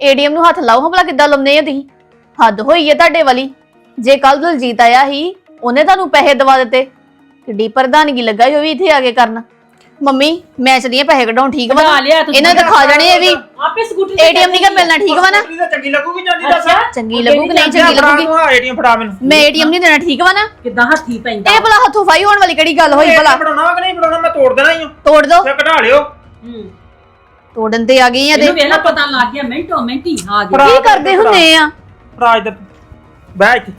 ATM ਨੂੰ ਹੱਥ ਲਾਓ ਹਾਂ ਭਲਾ ਕਿੱਦਾਂ ਲਾਉਂਦੇ ਆ ਤੁਸੀਂ? ਹੱਦ ਹੋਈ ਹੈ ਤੁਹਾਡੇ ਵਾਲੀ। ਜੇ ਕੱਲ ਦਲਜੀਤ ਆਇਆ ਸੀ ਉਹਨੇ ਤੁਹਾਨੂੰ ਪੈਸੇ ਦਵਾ ਦਿੱਤੇ। ਕਿੱਡੀ ਪ੍ਰਧਾਨਗੀ ਲੱਗਾ ਸੀ ਉਹ ਵੀ ਇੱਥੇ ਆ ਕੇ ਕਰਨ। ਮੰਮੀ ਮੈਂ ਚਲੀ ਆ ਪੈਸੇ ਕਢਾਉਣ ਠੀਕ ਵਾ ਕਢਾ ਨਾ? ਲਿਆ ਤੁਸੀਂ। ਇਹਨਾਂ ਦੇ ਖਾ ਜਾਣੇ ਇਹ ਵੀ। ਆਪੇ ਸਕੂਟਰੀ ਏਟੀਐਮ ਨਹੀਂ ਕਰ ਮਿਲਣਾ ਠੀਕ ਵਾ ਨਾ? ਸਕੂਟਰੀ ਤਾਂ ਚੰਗੀ ਲੱਗੂਗੀ ਜਾਂਦੀ ਦੱਸ? ਚੰਗੀ ਲੱਗੂ ਕਿ ਨਹੀਂ ਚੰਗੀ ਲੱਗੂਗੀ? ਹਾਂ ਏਟੀਐਮ ਫੜਾ ਮੈਨੂੰ। ਮੈਂ ਏਟੀਐਮ ਨਹੀਂ ਦੇਣਾ ਠੀਕ ਵਾ ਨਾ? ਕਿੱਦਾਂ ਹੱਥੀ ਪੈਂਦਾ? ਇਹ ਭਲਾ ਹੱਥੋਂ ਫਾਈ ਹੋਣ ਵਾਲੀ ਕਿਹੜੀ ਗੱਲ ਹੋਈ ਭਲਾ? ਫੜਾਉਣਾ ਵਾ ਕਿ ਨਹੀਂ ਫੜਾਉਣਾ ਮੈਂ ਤੋੜ ਦੇਣਾ ਹੀ ਹਾਂ ਤੋੜ ਦੋ। ਫਿਰ ਕਢਾ ਲਿਓ। ਹੂੰ। ਤੋੜਨ ਤੇ ਆ ਗਈ ਆ ਦੇ ਇਹਨੂੰ ਵੇਲਾ ਪਤਾ ਲੱਗ ਗਿਆ ਮਿੰਟੋ ਮਿੰਟੀ ਆ ਗਿਆ ਕੀ ਕਰਦੇ ਹੁੰਦੇ ਆ? ਰਾਜ ਦੇ ਬਹਿ ਇੱਥੇ।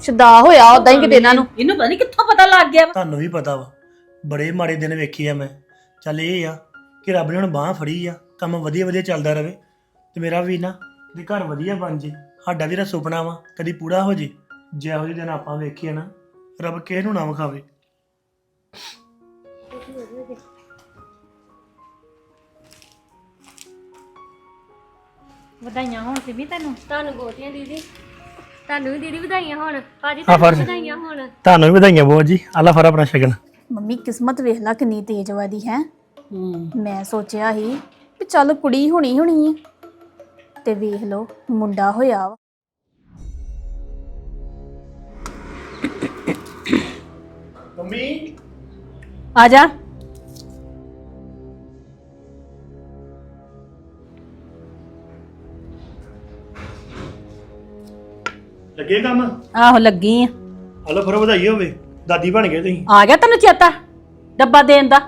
ਸ਼ਦਾ ਹੋਇਆ ਉਦਾਂ ਹੀ ਕਿਤੇ ਇਹਨਾਂ ਨੂੰ। ਇਹਨੂੰ ਪਤਾ ਨਹੀਂ ਕਿੱਥੋਂ ਪਤਾ ਲੱਗ ਗਿਆ। ਤੁਹਾਨੂੰ ਵੀ ਪਤਾ ਵਾ ਬੜੇ ਮਾੜੇ ਦਿਨ ਵੇਖੇ ਆ ਮੈਂ। ਚੱਲ ਇਹ ਆ ਕਿ ਰੱਬ ਨੇ ਹੁਣ ਬਾਹ ਫੜੀ ਆ ਕੰਮ ਵਧੀਆ ਵਧੀਆ ਚੱਲਦਾ ਰਵੇ। ਤੇ ਮੇਰਾ ਵੀ ਨਾ ਦੇ ਘਰ ਵਧੀਆ ਬਣ ਜੇ। ਸਾਡਾ ਵੀ ਰਾ ਸੁਪਨਾ ਵਾ ਕਦੀ ਪੂਰਾ ਹੋ ਜੇ। ਜੇ ਇਹੋ ਜਿਹੇ ਦਿਨ ਆਪਾਂ ਵੇਖੀਏ ਨਾ ਰੱਬ ਕਿਸੇ ਨੂੰ ਨਾ ਵਿਖਾਵੇ। ਵਧਾਈਆਂ ਹੋਣ ਸਿਮੀ ਤੈਨੂੰ? ਤੁਹਾਨੂੰ ਬਹੁਤੀਆਂ ਦੀਦੀ। ਤੁਹਾਨੂੰ ਵੀ ਦੀਦੀ ਵਧਾਈਆਂ ਹੋਣ। ਭਾਜੀ ਤੁਹਾਨੂੰ ਫਰਜ਼। ਵਧਾਈਆਂ ਹੋਣ। ਤੁਹਾਨੂੰ ਵੀ ਵਧਾਈਆਂ ਬਹੁਤ ਜੀ। ਅੱਲਾ ਫਰਾ ਆਪਣਾ ਸ਼ਗਨ। ਮੰਮੀ ਕਿਸਮਤ ਵੇਖ ਲਾ ਕਿੰਨੀ ਤੇਜ਼ ਵਾਦੀ ਹੈ। ਹੂੰ। ਮੈਂ ਸੋਚਿਆ ਸੀ ਵੀ ਚੱਲ ਕੁੜੀ ਹੋਣੀ ਹੋਣੀ ਹੈ ਤੇ ਵੇਖ ਲਓ ਮੁੰਡਾ ਹੋਇਆ ਵਾ। ਮੰਮੀ? ਆ ਜਾ। ਲੱਗੇ ਕੰਮ? ਆਹੋ ਲੱਗੀ ਆ। ਅੱਲਾ ਫਰਾ ਵਧਾਈ ਹੋਵੇ। ਦਾਦੀ ਬਣ ਗਏ ਤੁਸੀਂ। ਆ ਗਿਆ ਤੈਨੂੰ ਚੇਤਾ? ਡੱਬਾ ਦੇਣ ਦਾ।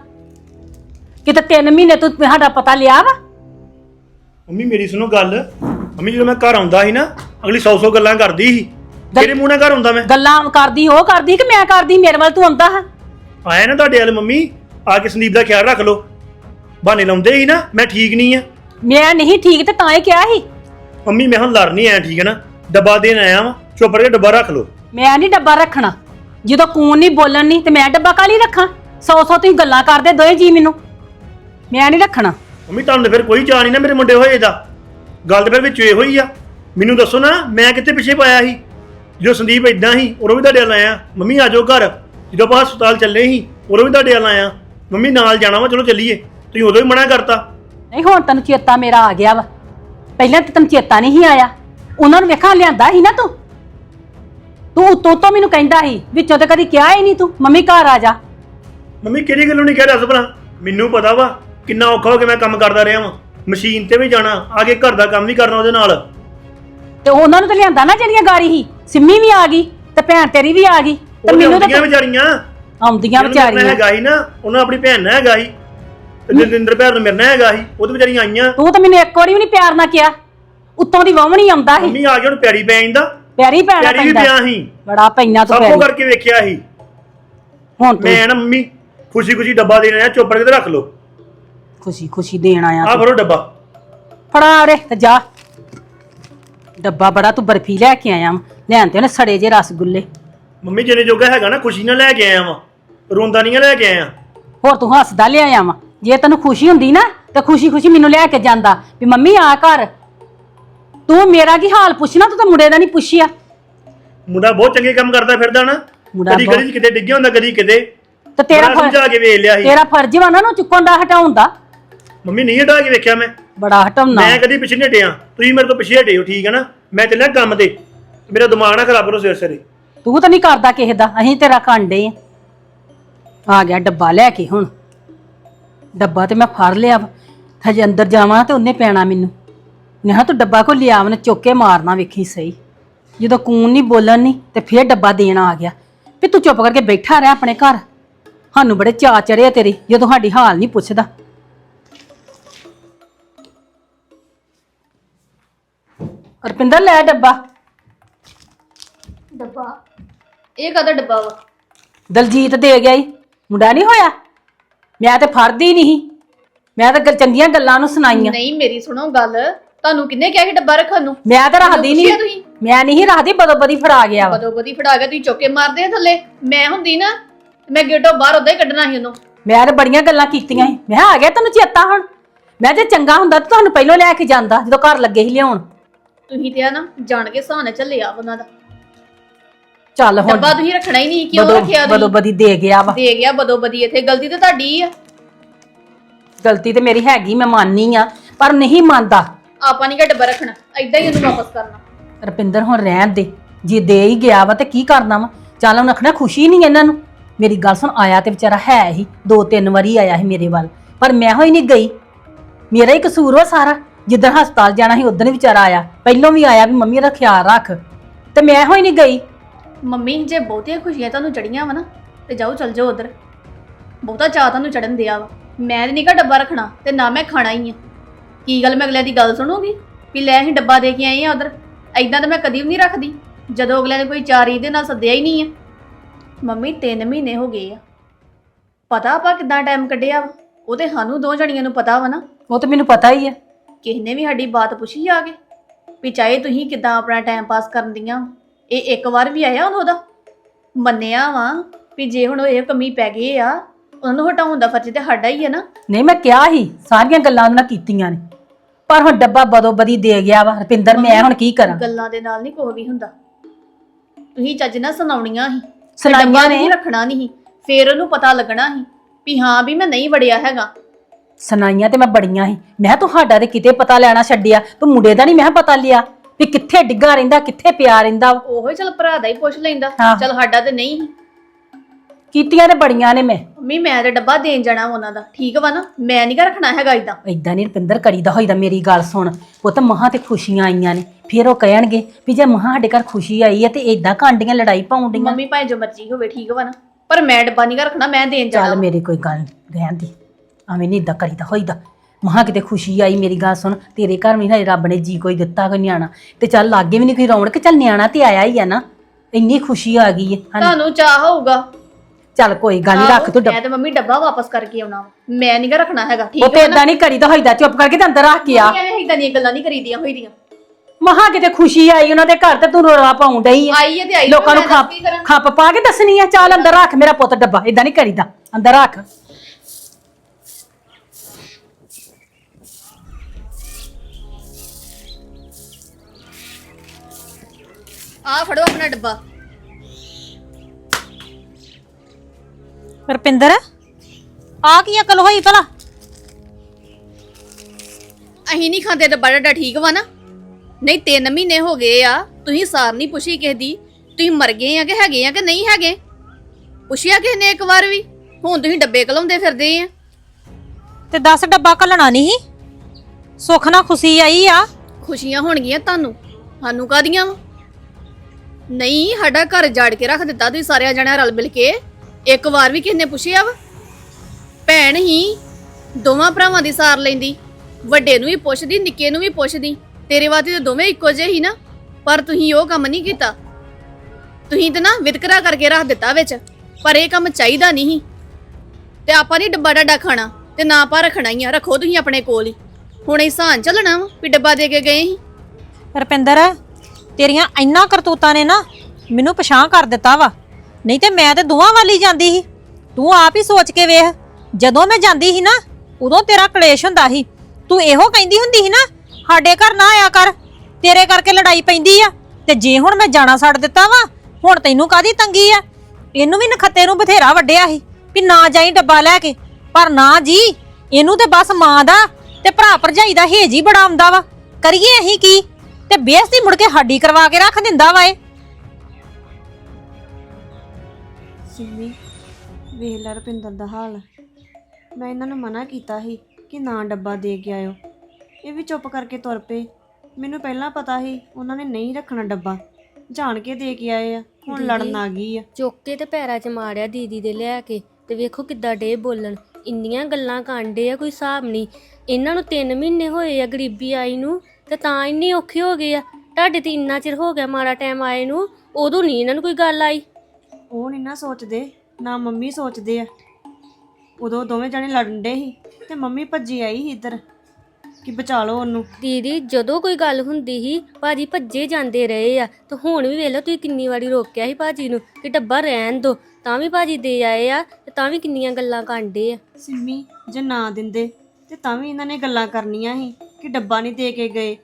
ਕਿਤੇ 3 ਮਹੀਨੇ ਤੂੰ ਸਾਡਾ ਪਤਾ ਲਿਆ ਵਾ। ਮੰਮੀ ਮੇਰੀ ਸੁਣੋ ਗੱਲ। ਮੰਮੀ ਜਦੋਂ ਮੈਂ ਘਰ ਆਉਂਦਾ ਸੀ ਨਾ ਅਗਲੀ 100 100 ਗੱਲਾਂ ਕਰਦੀ ਸੀ। ਤੇਰੇ ਮੂੰਹ ਨਾਲ ਘਰ ਆਉਂਦਾ ਮੈਂ। ਗੱਲਾਂ ਕਰਦੀ ਉਹ ਕਰਦੀ ਕਿ ਮੈਂ ਕਰਦੀ ਮੇਰੇ ਵੱਲ ਤੂੰ ਆਉਂਦਾ ਹਾਂ। ਆਇਆ ਨਾ ਤੁਹਾਡੇ ਵਾਲੇ ਮੰਮੀ ਆ ਕੇ ਸੰਦੀਪ ਦਾ ਖਿਆਲ ਰੱਖ ਲਓ। ਬਹਾਨੇ ਲਾਉਂਦੇ ਸੀ ਨਾ ਮੈਂ ਠੀਕ ਨਹੀਂ ਆ। ਮੈਂ ਨਹੀਂ ਠੀਕ ਤੇ ਤਾਂ ਹੀ ਕਿਹਾ ਸੀ। ਮੰਮੀ ਮੈਂ ਹੁਣ ਲੜ ਨਹੀਂ ਆਇਆ ਠੀਕ ਹੈ ਨਾ? ਡੱਬਾ ਦੇਣ ਆਇਆ ਵਾਂ। ਚੁੱਪ ਕਰਕੇ ਡੱਬਾ ਰੱਖ ਲਓ। ਮੈਂ ਨਹੀਂ ਡੱਬਾ ਰੱਖਣਾ। ਜਦੋਂ ਕੂਨ ਨਹੀਂ ਬੋਲਣ ਨਹੀਂ ਤੇ ਮੈਂ ਡੱਬਾ ਕਾਲੀ ਰੱਖਾਂ? ਸੌ ਸੌ ਤੁਸੀਂ ਗੱਲਾਂ ਕਰਦੇ ਦੋਏ ਜੀ ਮੈਨੂੰ। ਮੈਂ ਨਹੀਂ ਰੱਖਣਾ। ਮੰਮੀ ਤੁਹਾਨੂੰ ਤਾਂ ਫਿਰ ਕੋਈ ਚਾਅ ਨਹੀਂ ਨਾ ਮੇਰੇ ਮੁੰਡੇ ਹੋਏ ਦਾ। ਗੱਲ ਤਾਂ ਫਿਰ ਵਿੱਚ ਇਹ ਹੋਈ ਆ। ਮੈਨੂੰ ਦੱਸੋ ਨਾ ਮੈਂ ਕਿੱਥੇ ਪਿੱਛੇ ਪਾਇਆ ਸੀ? ਜਦੋਂ ਸੰਦੀਪ ਇਦਾਂ ਸੀ ਉਦੋਂ ਵੀ ਤੁਹਾਡੇ ਨਾਲ ਆਇਆ। ਮੰਮੀ ਆ ਜਾਓ ਘਰ। ਜਦੋਂ ਆਪਾਂ ਹਸਪਤਾਲ ਚੱਲੇ ਸੀ ਉਦੋਂ ਵੀ ਤੁਹਾਡੇ ਨਾਲ ਆਇਆ। ਮੰਮੀ ਨਾਲ ਜਾਣਾ ਵਾ ਚਲੋ ਚੱਲੀਏ। ਤੁਸੀਂ ਉਦੋਂ ਹੀ ਮਨਾ ਕਰਤਾ। ਨਹੀਂ ਹੁਣ ਤੈਨੂੰ ਚੇਤਾ ਮੇਰਾ ਆ ਗਿਆ ਵਾ। ਪਹਿਲਾਂ ਤੇ ਤੈਨੂੰ ਚੇਤਾ ਨਹੀਂ ਸੀ ਆਇਆ। ਉਹਨਾਂ ਨੂੰ ਵੇਖਾਂ ਲਿਆਂਦਾ ਸੀ ਨਾ ਤੂੰ? ਤੂੰ ਉਤੋਂ ਤੋਂ ਮੈਨੂੰ ਕਹਿੰਦਾ ਸੀ ਵਿੱਚੋਂ ਤੇ ਕਦੀ ਕਿਹਾ ਹੀ ਨਹੀਂ ਤੂੰ ਮੰਮੀ ਘਰ ਆ ਜਾ। ਮੰਮੀ ਕਿਹੜੀ ਗੱਲੋਂ ਨਹੀਂ ਕਹਿ ਦੱਸ ਭਲਾ ਮੈਨੂੰ ਪਤਾ ਵਾ ਕਿੰਨਾ ਔਖਾ ਹੋ ਕੇ ਮੈਂ ਕੰਮ ਕਰਦਾ ਰਿਹਾ ਵਾਂ। ਮਸ਼ੀਨ ਤੇ ਵੀ ਜਾਣਾ ਆ ਕੇ ਘਰ ਦਾ ਕੰਮ ਵੀ ਕਰਨਾ ਉਹਦੇ ਨਾਲ। ਤੇ ਉਹਨਾਂ ਨੂੰ ਤੇ ਲਿਆਂਦਾ ਨਾ ਜਿਹੜੀਆਂ ਗਾਰੀ ਸੀ। ਸਿੰਮੀ ਵੀ ਆ ਗਈ ਤੇ ਭੈਣ ਤੇਰੀ ਵੀ ਆ ਗਈ। ਤੇ ਮੈਨੂੰ ਤਾਂ ਵਿਚਾਰੀਆਂ। ਆਉਂਦੀਆਂ ਵਿਚਾਰੀਆਂ। ਹੈਗਾ ਸੀ ਨਾ ਉਹਨਾਂ ਆਪਣੀ ਭੈਣ ਨਾਲ ਹੈਗਾ ਸੀ। ਤੇ ਜਲਿੰਦਰ ਭੈਣ ਨੂੰ ਮੇਰੇ ਨਾਲ ਹੈਗਾ ਉਹ ਤੇ ਵਿਚਾਰੀਆਂ ਆਈਆਂ। ਤੂੰ ਤਾਂ ਮੈਨੂੰ ਇੱਕ ਵਾਰੀ ਵੀ ਨਹੀਂ ਪਿਆਰ ਨਾਲ ਕਿਹਾ। ਉੱਤੋਂ ਦੀ ਵਵਣੀ ਆਉਂਦਾ ਸੀ। ਮੰਮੀ ਆ ਕੇ ਹੁਣ ਪਿਆਰੀ ਪੈ ਜਾਂਦਾ ਪਿਆਰੀ ਪੈਣਾ ਪਿਆਰੀ ਵੀ ਪੈਂਦਾ ਪਿਆ ਸੀ। ਬੜਾ ਪੈਣਾ ਤੂੰ ਸਭ ਪਿਆਰੀ। ਕਰਕੇ ਵੇਖਿਆ ਸੀ। ਹੁਣ ਤੂੰ ਮੈਂ ਨਾ ਮੰਮੀ ਖੁਸ਼ੀ ਖੁਸ਼ੀ ਡੱਬਾ ਦੇਣ ਆਇਆ ਚੁੱਪ ਕਰਕੇ ਤੇ ਰੱਖ ਲਓ। ਖੁਸ਼ੀ ਖੁਸ਼ੀ ਦੇਣ ਆਇਆ ਆ। ਫੜੋ ਡੱਬਾ। ਫੜਾ ਰੇ ਤੇ ਜਾ। ਡੱਬਾ ਬੜਾ ਤੂੰ ਬਰਫੀ ਲੈ ਕੇ ਆਇਆ ਵਾਂ। ਲੈਣ ਤੇ ਉਹਨੇ ਸੜੇ ਜੇ ਰਸਗੁੱਲੇ। ਮੰਮੀ ਜਿਹਨੇ ਜੋਗਾ ਹੈਗਾ ਨਾ ਖੁਸ਼ੀ ਨਾਲ ਲੈ ਕੇ ਆਇਆ ਵਾਂ। ਰੋਂਦਾ ਨਹੀਂ ਲੈ ਕੇ ਆਇਆ। ਹੋਰ ਤੂੰ ਹੱਸਦਾ ਲਿਆਇਆ ਵਾ। ਜੇ ਤੈਨੂੰ ਖੁਸ਼ੀ ਹੁੰਦੀ ਨਾ ਤੇ ਖੁਸ਼ੀ ਖੁਸ਼ੀ ਮੈਨੂੰ ਲੈ ਕੇ ਜਾਂਦਾ। ਵੀ ਮੰਮੀ ਆ ਘਰ। ਤੂੰ ਮੇਰਾ ਕੀ ਹਾਲ ਪੁੱਛਣਾ? ਤੂੰ ਤਾਂ ਮੁੰਡੇ ਦਾ ਨਹੀਂ ਪੁੱਛਿਆ। ਮੁੰਡਾ ਬਹੁਤ ਚੰਗੇ ਕੰਮ ਕਰਦਾ ਫਿਰਦਾ ਨਾ। ਮੁੰਡਾ ਕਦੀ ਬਹੁਤ- ਕਦੀ ਕਿਤੇ ਡਿੱਗਿਆ ਹੁੰਦਾ ਕਦੀ ਕਿਤੇ। ਤੇ ਤੇਰਾ ਬੜਾ ਫਰਜ਼ ਸਮਝਾ ਕੇ ਵੇਖ ਲਿਆ ਸੀ। ਤੇਰਾ ਫਰਜ਼ ਵਾ ਨਾ ਨੂੰ ਚੁੱਕਣ ਦਾ ਹਟਾਉਣ ਦਾ। ਮੰਮੀ ਨਹੀਂ ਹਟਾ ਕੇ ਵੇਖਿਆ ਮੈਂ। ਬੜਾ ਹਟਾਉਣਾ। ਮੈਂ ਕਦੀ ਪਿੱਛੇ ਨਹੀਂ ਹਟਿਆ। ਤੁਸੀਂ ਮੇਰੇ ਤੋਂ ਪਿੱਛੇ ਹਟੇ ਹੋ ਠੀਕ ਹੈ ਨਾ? ਮੈਂ ਚੱਲਿਆ ਕੰਮ ਤੇ। ਮੇਰਾ ਦਿਮਾਗ ਨਾ ਖਰਾਬ ਕਰੋ ਸਿਰ ਸਿਰੇ। ਤੂੰ ਤਾਂ ਨਹੀਂ ਕਰਦਾ ਕਿਸੇ ਦਾ। ਅਸੀਂ ਤੇਰਾ ਕਾਂਡੇ ਆ। ਆ ਗਿਆ ਡੱਬਾ ਲੈ ਕੇ ਹੁਣ। ਡੱਬਾ ਤੇ ਮੈਂ ਫੜ ਲਿਆ ਵਾ। ਹਜੇ ਅੰਦਰ ਜਾਵਾਂ ਤੇ ਉਹਨੇ ਪੈਣਾ ਮੈਨੂੰ। ਨਹਾ ਤੂੰ ਡੱਬਾ ਕੋ ਲਿਆ ਮਨ ਚੁੱਕ ਕੇ ਮਾਰਨਾ ਵੇਖੀ ਸਹੀ। ਜਦੋਂ ਕੂਨ ਨਹੀਂ ਬੋਲਣ ਨਹੀਂ ਤੇ ਫੇਰ ਡੱਬਾ ਦੇਣ ਆ ਗਿਆ। ਵੀ ਤੂੰ ਚੁੱਪ ਕਰਕੇ ਬੈਠਾ ਰਹਿ ਆਪਣੇ ਘਰ। ਸਾਨੂੰ ਬੜੇ ਚਾਅ ਚੜੇ ਆ ਤੇਰੇ ਜਦੋਂ ਸਾਡੀ ਹਾਲ ਨਹੀਂ ਪੁੱਛਦਾ। ਅਰਪਿੰਦਰ ਲੈ ਡੱਬਾ। ਡੱਬਾ? ਇਹ ਕਦਾ ਡੱਬਾ ਵਾ? ਦਲਜੀਤ ਦੇ ਗਿਆ ਈ। ਮੁੰਡਾ ਨਹੀਂ ਹੋਇਆ? ਮੈਂ ਤੇ ਫੜਦੀ ਨਹੀਂ ਮੈਂ ਤਾਂ ਗੱਲ- ਚੰਗੀਆਂ ਗੱਲਾਂ ਨੂੰ ਸੁਣਾਈਆਂ। ਨਹੀਂ ਮੇਰੀ ਸੁਣੋ ਗੱਲ। ਤੁਹਾਨੂੰ ਕਿੰਨੇ ਕਿਹਾ ਕਿ ਡੱਬਾ ਰੱਖਣ ਨੂੰ? ਮੈਂ ਤਾਂ ਰੱਖਦੀ ਪੁੱਛਿਆ ਨਹੀਂ ਤੁਸੀਂ? ਮੈਂ ਨਹੀਂ ਰੱਖਦੀ ਬਦੋ ਬਦੀ ਫੜਾ ਗਿਆ ਵਾ ਬਦੋ ਬਦੀ ਫੜਾ ਕੇ ਤੁਸੀਂ ਚੁੱਕੇ ਮਾਰਦੇ ਆ ਥੱਲੇ। ਮੈਂ ਹੁੰਦੀ ਨਾ ਤੇ ਮੈਂ ਗੇਟੋਂ ਬਾਹਰ ਉਦਾਂ ਹੀ ਕੱਢਣਾ ਸੀ ਉਹਨੂੰ। ਮੈਂ ਤਾਂ ਬੜੀਆਂ ਗੱਲਾਂ ਕੀਤੀਆਂ ਸੀ। ਮੈਂ ਕਿਹਾ ਆ ਗਿਆ ਤੈਨੂੰ ਚੇਤਾ ਹੁਣ? ਮੈਂ ਜੇ ਚੰਗਾ ਹੁੰਦਾ ਤਾਂ ਤੁਹਾਨੂੰ ਪਹਿਲਾਂ ਲੈ ਕੇ ਜਾਂਦਾ ਜਦੋਂ ਘਰ ਲੱਗੇ ਸੀ ਲਿਆਉਣ। ਤੁਸੀਂ ਤੇ ਆ ਨਾ ਜਾਣ ਕੇ ਸਹਾਨੇ ਚੱਲਿਆ ਉਹਨਾਂ ਦਾ। ਚੱਲ ਹੁਣ। ਡੱਬਾ ਤੁਸੀਂ ਰੱਖਣਾ ਹੀ ਨਹੀਂ ਕਿਉਂ ਰੱਖਿਆ ਬਦੋ ਤੁਸੀਂ? ਬਦੀ ਦੇ ਗਿਆ ਵਾ। ਦੇ ਗਿਆ ਬਦੋ ਬਦੀ ਇੱਥੇ ਗਲਤੀ ਤੇ ਤੁਹਾਡੀ ਆ। ਗਲਤੀ ਤੇ ਮੇਰੀ ਹੈਗੀ ਮੈਂ ਮੰਨਨੀ ਆ ਪਰ ਨਹੀਂ ਮੰਨਦਾ। ਆਪਾਂ ਨਹੀਂ ਡੱਬਾ ਰੱਖਣਾ ਐਦਾਂ ਹੀ ਉਹਨੂੰ ਵਾਪਸ ਕਰਨਾ। ਰਪਿੰਦਰ ਹੁਣ ਰਹਿਣ ਦੇ। ਜੇ ਦੇ ਹੀ ਗਿਆ ਵਾ ਤੇ ਕੀ ਕਰਨਾ ਵਾ? ਚੱਲ ਹੁਣ ਆਖਣਾ ਖੁਸ਼ੀ ਨਹੀਂ ਇਹਨਾਂ ਨੂੰ। ਮੇਰੀ ਗੱਲ ਸੁਣ ਆਇਆ ਤੇ ਵਿਚਾਰਾ ਹੈ ਹੀ ਦੋ ਤਿੰਨ ਵਾਰੀ ਆਇਆ ਸੀ ਮੇਰੇ ਵੱਲ। ਪਰ ਮੈਂ ਹੋਈ ਨਹੀਂ ਗਈ। ਮੇਰਾ ਹੀ ਕਸੂਰ ਵਾ ਸਾਰਾ। ਜਿੱਦਣ ਹਸਪਤਾਲ ਜਾਣਾ ਸੀ ਉਦੋਂ ਹੀ ਵਿਚਾਰਾ ਆਇਆ। ਪਹਿਲੋਂ ਵੀ ਆਇਆ ਵੀ ਮੰਮੀ ਦਾ ਖਿਆਲ ਰੱਖ। ਤੇ ਮੈਂ ਹੋਈ ਨਹੀਂ ਗਈ। ਮੰਮੀ ਜੇ ਬਹੁਤੀਆਂ ਖੁਸ਼ੀਆਂ ਤੁਹਾਨੂੰ ਚੜੀਆਂ ਵਾ ਨਾ ਤੇ ਜਾਓ ਚਲ ਜਾਓ ਉਧਰ। ਬਹੁਤਾ ਚਾਹ ਤੁਹਾਨੂੰ ਚੜਨ ਦਿਆ ਵਾ। ਮੈਂ ਨਹੀਂ ਗਾ ਡੱਬਾ ਰੱਖਣਾ ਤੇ ਨਾ ਮੈਂ ਖਾਣਾ ਹੀ ਆ। ਕੀ ਗੱਲ ਮੈਂ ਅਗਲੇ ਦੀ ਗੱਲ ਸੁਣੂਗੀ? ਵੀ ਲੈ ਅਸੀਂ ਡੱਬਾ ਦੇ ਕੇ ਆਏ ਆ ਉਧਰ। ਐਦਾਂ ਤਾਂ ਮੈਂ ਕਦੀ ਵੀ ਨਹੀਂ ਰੱਖਦੀ। ਜਦੋਂ ਅਗਲੇ ਨੇ ਕੋਈ ਚਾਰੀ ਦੇ ਨਾਲ ਸੱਦਿਆ ਹੀ ਨਹੀਂ ਆ। ਮੰਮੀ 3 ਮਹੀਨੇ ਹੋ ਗਏ ਆ। ਪਤਾ ਆਪਾਂ ਕਿੱਦਾਂ ਟਾਈਮ ਕੱਢਿਆ ਵਾ? ਉਹ ਤੇ ਸਾਨੂੰ ਦੋ ਜਣੀਆਂ ਨੂੰ ਪਤਾ ਵਾ ਨਾ। ਉਹ ਤਾਂ ਮੈਨੂੰ ਪਤਾ ਹੀ ਹੈ ਕਿਸੇ ਨੇ ਵੀ ਸਾਡੀ ਬਾਤ ਪੁੱਛੀ ਆ ਕੇ। ਵੀ ਚਾਹੇ ਤੁਸੀਂ ਕਿਦਾਂ ਆਪਣਾ ਟਾਈਮ ਪਾਸ ਕਰਨ ਦੀਆਂ। ਇਹ ਇੱਕ ਵਾਰ ਵੀ ਆਇਆ ਉਹਦਾ? ਮੰਨਿਆ ਵਾ ਵੀ ਜੇ ਹੁਣ ਇਹ ਕਮੀ ਪੈ ਗਈ ਆ ਉਹਨਾਂ ਨੂੰ ਹਟਾਉਣ ਦਾ ਫਰਜ਼ ਤੇ ਸਾਡਾ ਹੀ ਹੈ ਨਾ। ਨਹੀਂ ਮੈਂ ਕਿਹਾ ਹੀ ਸਾਰੀਆਂ ਗੱਲਾਂ ਉਹਨਾਂ ਕੀਤੀਆਂ ਨੇ। ਪਰ ਹੁਣ ਡੱਬਾ ਬਦੋ ਬਦੀ ਦੇ ਗਿਆ ਵਾ ਰਪਿੰਦਰ ਮੈਂ ਹੁਣ ਕੀ ਕਰਾਂ? ਗੱਲਾਂ ਦੇ ਨਾਲ ਨਹੀਂ ਕੋਈ ਵੀ ਹੁੰਦਾ। ਤੁਸੀਂ ਚੱਜ ਨਾਲ ਸੁਣਾਉਣੀਆਂ ਸੀ। ਸੁਣਾਈਆਂ ਨੇ। ਰੱਖਣਾ ਨਹੀਂ। ਫੇਰ ਉਹਨੂੰ ਪਤਾ ਲੱਗਣਾ ਸੀ ਵੀ ਹਾਂ ਵੀ ਮੈਂ ਨਹੀਂ ਵੜਿਆ ਹੈਗਾ। ਸੁਣਾਈਆਂ ਤੇ ਮੈਂ ਬੜੀਆਂ ਸੀ। ਮੈਂ ਤੁਹਾਡਾ ਤੇ ਕਿਤੇ ਪਤਾ ਲੈਣਾ ਛੱਡਿਆ? ਤੂੰ ਮੁੰਡੇ ਦਾ ਨਹੀਂ ਮੈਂ ਪਤਾ ਲਿਆ? ਵੀ ਕਿੱਥੇ ਡਿੱਗਾ ਰਹਿੰਦਾ ਕਿੱਥੇ ਪਿਆ ਰਹਿੰਦਾ। ਉਹੋ ਚਲ ਭਰਾ ਦਾ ਹੀ ਪੁੱਛ ਲੈਂਦਾ। ਹਾਂ। ਚਲ ਸਾਡਾ ਤੇ ਨਹੀਂ ਸੀ। ਕੀਤੀਆਂ ਤੇ ਬੜੀਆਂ ਨੇ ਮੈਂ। ਮੰਮੀ ਮੈਂ ਤੇ ਡੱਬਾ ਦੇਣ ਜਾਣਾ ਵਾ ਉਹਨਾਂ ਦਾ। ਠੀਕ ਵਾ ਨਾ? ਮੈਂ ਨਹੀਂ ਗਾ ਰੱਖਣਾ ਹੈਗਾ ਇਦਾਂ ਇਦਾਂ ਨਹੀਂ ਰਪਿੰਦਰ ਕਰੀਦਾ ਹੋਈਦਾ ਮੇਰੀ ਗੱਲ ਸੁਣ। ਉਹ ਤਾਂ ਮਹਾਂ ਤੇ ਖੁਸ਼ੀਆਂ ਆਈਆਂ ਨੇ। ਫਿਰ ਉਹ ਕਹਿਣਗੇ ਵੀ ਜੇ ਮਹਾਂ ਸਾਡੇ ਘਰ ਖੁਸ਼ੀ ਆਈ ਹੈ ਤੇ ਇਦਾਂ ਕਾਂਡੀਆਂ ਲੜਾਈ ਪਾਉਂਦੀਆਂ। ਮੰਮੀ ਭਾਵੇਂ ਜੋ ਮਰਜ਼ੀ ਹੋਵੇ ਠੀਕ ਵਾ ਨਾ? ਪਰ ਮੈਂ ਡੱਬਾ ਨਹੀਂ ਗਾ ਰੱਖਣਾ ਮੈਂ ਦੇਣ ਚੱਲ ਜਾਣਾ ਮੇਰੀ ਕੋਈ ਗੱਲ ਰਹਿਣ ਦੀ। ਐਵੇਂ ਨਹੀਂ ਇਦਾਂ ਕਰੀਦਾ ਹੋਈਦਾ। ਮਹਾਂ ਕਿਤੇ ਖੁਸ਼ੀ ਆਈ ਮੇਰੀ ਗੱਲ ਸੁਣ। ਤੇਰੇ ਘਰ ਵੀ ਹਜੇ ਰੱਬ ਨੇ ਜੀ ਕੋਈ ਦਿੱਤਾ ਕੋਈ ਨਿਆਣਾ। ਤੇ ਚੱਲ ਲਾਗੇ ਵੀ ਨਹੀਂ ਕੋਈ ਰੌਣਕ ਚੱਲ ਨਿਆਣਾ ਤੇ ਆਇਆ ਹੀ ਆ ਨਾ। ਇੰਨੀ ਖੁਸ਼ੀ ਆ ਗਈ ਹੈ ਤੁਹਾਨੂੰ ਚਾਹ ਹੋਊਗਾ। ਚੱਲ ਕੋਈ ਗੱਲ ਨਹੀਂ ਰੱਖ ਤੂੰ ਮੈਂ ਤੇ ਮੰਮੀ ਡੱਬਾ ਵਾਪਸ ਕਰਕੇ ਆਉਣਾ ਵਾ। ਮੈਂ ਨਹੀਂ ਗਾ ਰੱਖਣਾ ਹੈਗਾ ਠੀਕ ਉਹ ਤੇ ਹੈ ਇਦਾਂ ਨਹੀਂ ਕਰੀਦਾ ਹੋਈਦਾ ਚੁੱਪ ਕਰਕੇ ਤੇ ਅੰਦਰ ਰੱਖ ਕੇ ਆ। ਐਵੇਂ ਇਦਾਂ ਦੀਆਂ ਗੱਲਾਂ ਨਹੀਂ ਕਰੀਦੀਆਂ ਹੋਈਆਂ ਮਹਾ ਕਿਤੇ ਖੁਸ਼ੀ ਆਈ ਉਹਨਾਂ ਦੇ ਘਰ ਤੇ ਤੂੰ ਰੋਲਾ ਪਾਉਣ ਡਈ ਆ। ਆਈ ਹੈ ਤੇ ਆਈ ਲੋਕਾਂ ਨੂੰ ਮੈਂ ਦੱਸ ਖੱਪ ਕੀ ਕਰਾਂ? ਖੱਪ ਪਾ ਕੇ ਦੱਸਣੀ ਆ ਚੱਲ ਅੰਦਰ ਰੱਖ ਮੇਰਾ ਪੁੱਤ ਡੱਬਾ ਇਦਾਂ ਨਹੀਂ ਕਰੀਦਾ ਅੰਦਰ ਰੱਖ। ਆਹ ਫੜੋ ਆਪਣਾ ਡੱਬਾ। ਰਪਿੰਦਰ ਆ ਕੀ ਅਕਲ ਹੋਈ ਭਲਾ? ਅਹੀਂ ਨਹੀਂ ਖਾਂਦੇ ਡੱਬਾ ਡੱਡਾ ਠੀਕ ਵਾ ਨਾ। ਨਹੀਂ 3 ਮਹੀਨੇ ਹੋ ਗਏ ਆ ਤੁਸੀਂ ਸਾਰ ਨਹੀਂ ਪੁੱਛੀ ਕਿਸੇ ਦੀ। ਤੁਸੀਂ ਮਰ ਗਏ ਆ ਕਿ ਹੈਗੇ ਆ ਕਿ ਨਹੀਂ ਹੈਗੇ? ਪੁੱਛਿਆ ਕਿਸੇ ਨੇ ਇੱਕ ਵਾਰ ਵੀ? ਹੁਣ ਤੁਸੀਂ ਡੱਬੇ ਕਲਾਉਂਦੇ ਫਿਰਦੇ ਆ। ਤੇ 10 ਡੱਬਾ ਘੱਲਣਾ ਨਹੀਂ? ਸੁੱਖ ਨਾਲ ਖੁਸ਼ੀ ਆਈ ਆ? ਖੁਸ਼ੀਆਂ ਹੋਣਗੀਆਂ ਤੁਹਾਨੂੰ। ਸਾਨੂੰ ਕਾਦੀਆਂ ਵਾ? ਨਹੀਂ ਸਾਡਾ ਘਰ ਜਾੜ ਕੇ ਰੱਖ ਦਿੱਤਾ ਤੁਸੀਂ ਸਾਰਿਆਂ ਜਣਿਆਂ ਰਲ ਮਿਲ ਕੇ। ਇੱਕ ਵਾਰ ਵੀ ਕਿਸੇ ਨੇ ਪੁੱਛਿਆ ਵਾ? ਭੈਣ ਹੀ ਦੋਵਾਂ ਭਰਾਵਾਂ ਦੀ ਸਾਰ ਲੈਂਦੀ। ਵੱਡੇ ਨੂੰ ਵੀ ਪੁੱਛਦੀ, ਨਿੱਕੇ ਨੂੰ ਵੀ ਪੁੱਛਦੀ। ਤੇਰੇ ਵਾਸਤੇ ਤਾਂ ਦੋਵੇਂ ਇੱਕੋ ਜਿਹੇ ਹੀ ਨਾ, ਪਰ ਤੁਸੀਂ ਉਹ ਕੰਮ ਨਹੀਂ ਕੀਤਾ। ਤੁਸੀਂ ਤੇ ਨਾ ਵਿਤਕਰਾ ਕਰਕੇ ਰੱਖ ਦਿੱਤਾ ਵਿੱਚ, ਪਰ ਇਹ ਕੰਮ ਚਾਹੀਦਾ ਨਹੀਂ ਸੀ। ਤੇ ਆਪਾਂ ਨਹੀਂ ਡੱਬਾ ਡਾਡਾ ਖਾਣਾ, ਤੇ ਨਾ ਆਪਾਂ ਰੱਖਣਾ ਹੀ ਆ, ਰੱਖੋ ਤੁਸੀਂ ਆਪਣੇ ਕੋਲ ਹੀ। ਹੁਣ ਇਸਾਨ ਚੱਲਣਾ ਵਾ ਵੀ ਡੱਬਾ ਦੇ ਕੇ ਗਏ ਸੀ। ਰਪਿੰਦਰ, ਤੇਰੀਆਂ ਇੰਨਾ ਕਰਤੂਤਾਂ ਨੇ ਨਾ, ਮੈਨੂੰ ਪਛਾਣ ਕਰ ਦਿੱਤਾ ਵਾ। ਨਹੀਂ ਤੇ ਮੈਂ ਤੇ ਦੋਵਾਂ ਵਾਲੀ ਜਾਂਦੀ ਸੀ। ਤੂੰ ਆਪ ਹੀ ਸੋਚ ਕੇ ਵੇਖ, ਜਦੋਂ ਮੈਂ ਜਾਂਦੀ ਸੀ ਨਾ, ਉਦੋਂ ਤੇਰਾ ਕਲੇਸ਼ ਹੁੰਦਾ ਸੀ। ਤੂੰ ਇਹੋ ਕਹਿੰਦੀ ਹੁੰਦੀ ਸੀ ਨਾ, ਸਾਡੇ ਘਰ ਨਾ ਆਇਆ ਕਰ, ਤੇਰੇ ਕਰਕੇ ਲੜਾਈ ਪੈਂਦੀ ਆ। ਤੇ ਜੇ ਹੁਣ ਮੈਂ ਜਾਣਾ ਛੱਡ ਦਿੱਤਾ ਵਾ, ਹੁਣ ਤੈਨੂੰ ਕਾਦੀ ਤੰਗੀ ਆ? ਇਹਨੂੰ ਵੀ ਨਖੱਤੇ ਨੂੰ ਬਥੇਰਾ ਵੱਡਿਆ ਸੀ ਵੀ ਨਾ ਜਾਈ ਡੱਬਾ ਲੈ ਕੇ, ਪਰ ਨਾ ਜੀ, ਇਹਨੂੰ ਤੇ ਬਸ ਮਾਂ ਦਾ ਤੇ ਭਰਾ ਭਰਜਾਈ ਦਾ ਹੇਜ ਹੀ ਬੜਾ ਆਉਂਦਾ ਵਾ। ਕਰੀਏ ਅਸੀਂ ਕੀ? ਤੇ ਬੇਇੱਜ਼ਤੀ ਮੁੜ ਕੇ ਸਾਡੀ ਕਰਵਾ ਕੇ ਰੱਖ ਦਿੰਦਾ ਵਾ ਇਹ। ਸਿੰਮੀ ਵੇਖ ਲੈ ਰੁਪਿੰਦਰ ਦਾ ਹਾਲ। ਮੈਂ ਇਹਨਾਂ ਨੂੰ ਮਨਾ ਕੀਤਾ ਸੀ ਕਿ ਨਾ ਡੱਬਾ ਦੇ ਕੇ ਆਇਓ। ਇਹ ਵੀ ਚੁੱਪ ਕਰਕੇ ਤੁਰ ਪਏ। ਮੈਨੂੰ ਪਹਿਲਾਂ ਪਤਾ ਸੀ ਉਹਨਾਂ ਨੇ ਨਹੀਂ ਰੱਖਣਾ ਡੱਬਾ। ਜਾਣ ਕੇ ਦੇ ਕੇ ਆਏ ਆ। ਹੁਣ ਲੜਨ ਆ ਗਈ ਆ। ਚੁੱਕ ਕੇ ਤੇ ਪੈਰਾਂ 'ਚ ਮਾਰਿਆ ਦੀਦੀ ਦੇ ਲਿਆ ਕੇ ਤੇ ਵੇਖੋ ਕਿੱਦਾਂ ਡੇ ਬੋਲਣ। ਇੰਨੀਆਂ ਗੱਲਾਂ ਕਾਂਡੇ ਆ ਕੋਈ ਹਿਸਾਬ ਨਹੀਂ। ਇਹਨਾਂ ਨੂੰ 3 ਮਹੀਨੇ ਹੋਏ ਆ ਗਰੀਬੀ ਆਈ ਨੂੰ ਤੇ ਤਾਂ ਇੰਨੇ ਔਖੇ ਹੋ ਗਏ ਆ। ਤੁਹਾਡੇ ਤੇ ਇੰਨਾ ਚਿਰ ਹੋ ਗਿਆ ਮਾੜਾ ਟਾਈਮ ਆਏ ਨੂੰ। ਉਦੋਂ ਨਹੀਂ ਇਹਨਾਂ ਨੂੰ ਕੋਈ ਗੱਲ ਆਈ। ਉਹ ਨਹੀਂ ਨਾ ਸੋਚਦੇ ਨਾ ਮੰਮੀ ਸੋਚਦੇ ਆ। ਉਦੋਂ ਦੋਵੇਂ ਜਣੇ ਲੜਨ ਡੇ ਸੀ ਤੇ ਮੰਮੀ ਭੱਜੀ ਆਈ ਸੀ ਇੱਧਰ ਕਿ ਬਚਾ ਲਓ ਉਹਨੂੰ। ਦੀਦੀ ਜਦੋਂ ਕੋਈ ਗੱਲ ਹੁੰਦੀ ਸੀ ਭਾਜੀ ਭੱਜੇ ਜਾਂਦੇ ਰਹੇ ਆ। ਤੇ ਹੁਣ ਵੀ ਵੇਖ ਲਓ ਤੁਸੀਂ ਕਿੰਨੀ ਵਾਰੀ ਰੋਕਿਆ ਸੀ ਭਾਜੀ ਨੂੰ ਕਿ ਡੱਬਾ ਰਹਿਣ ਦੋ। ਤਾਂ ਵੀ ਭਾਜੀ ਦੇ ਆਏ ਆ ਤੇ ਤਾਂ ਵੀ ਕਿੰਨੀਆਂ ਗੱਲਾਂ ਕਾਂਡੇ ਆ। ਸਿੰਮੀ ਜੇ ਨਾ ਦਿੰਦੇ ਤੇ ਤਾਂ ਵੀ ਇਹਨਾਂ ਨੇ ਗੱਲਾਂ ਕਰਨੀਆਂ ਸੀ ਕਿ ਡੱਬਾ ਨਹੀਂ ਦੇ ਕੇ ਗਏ।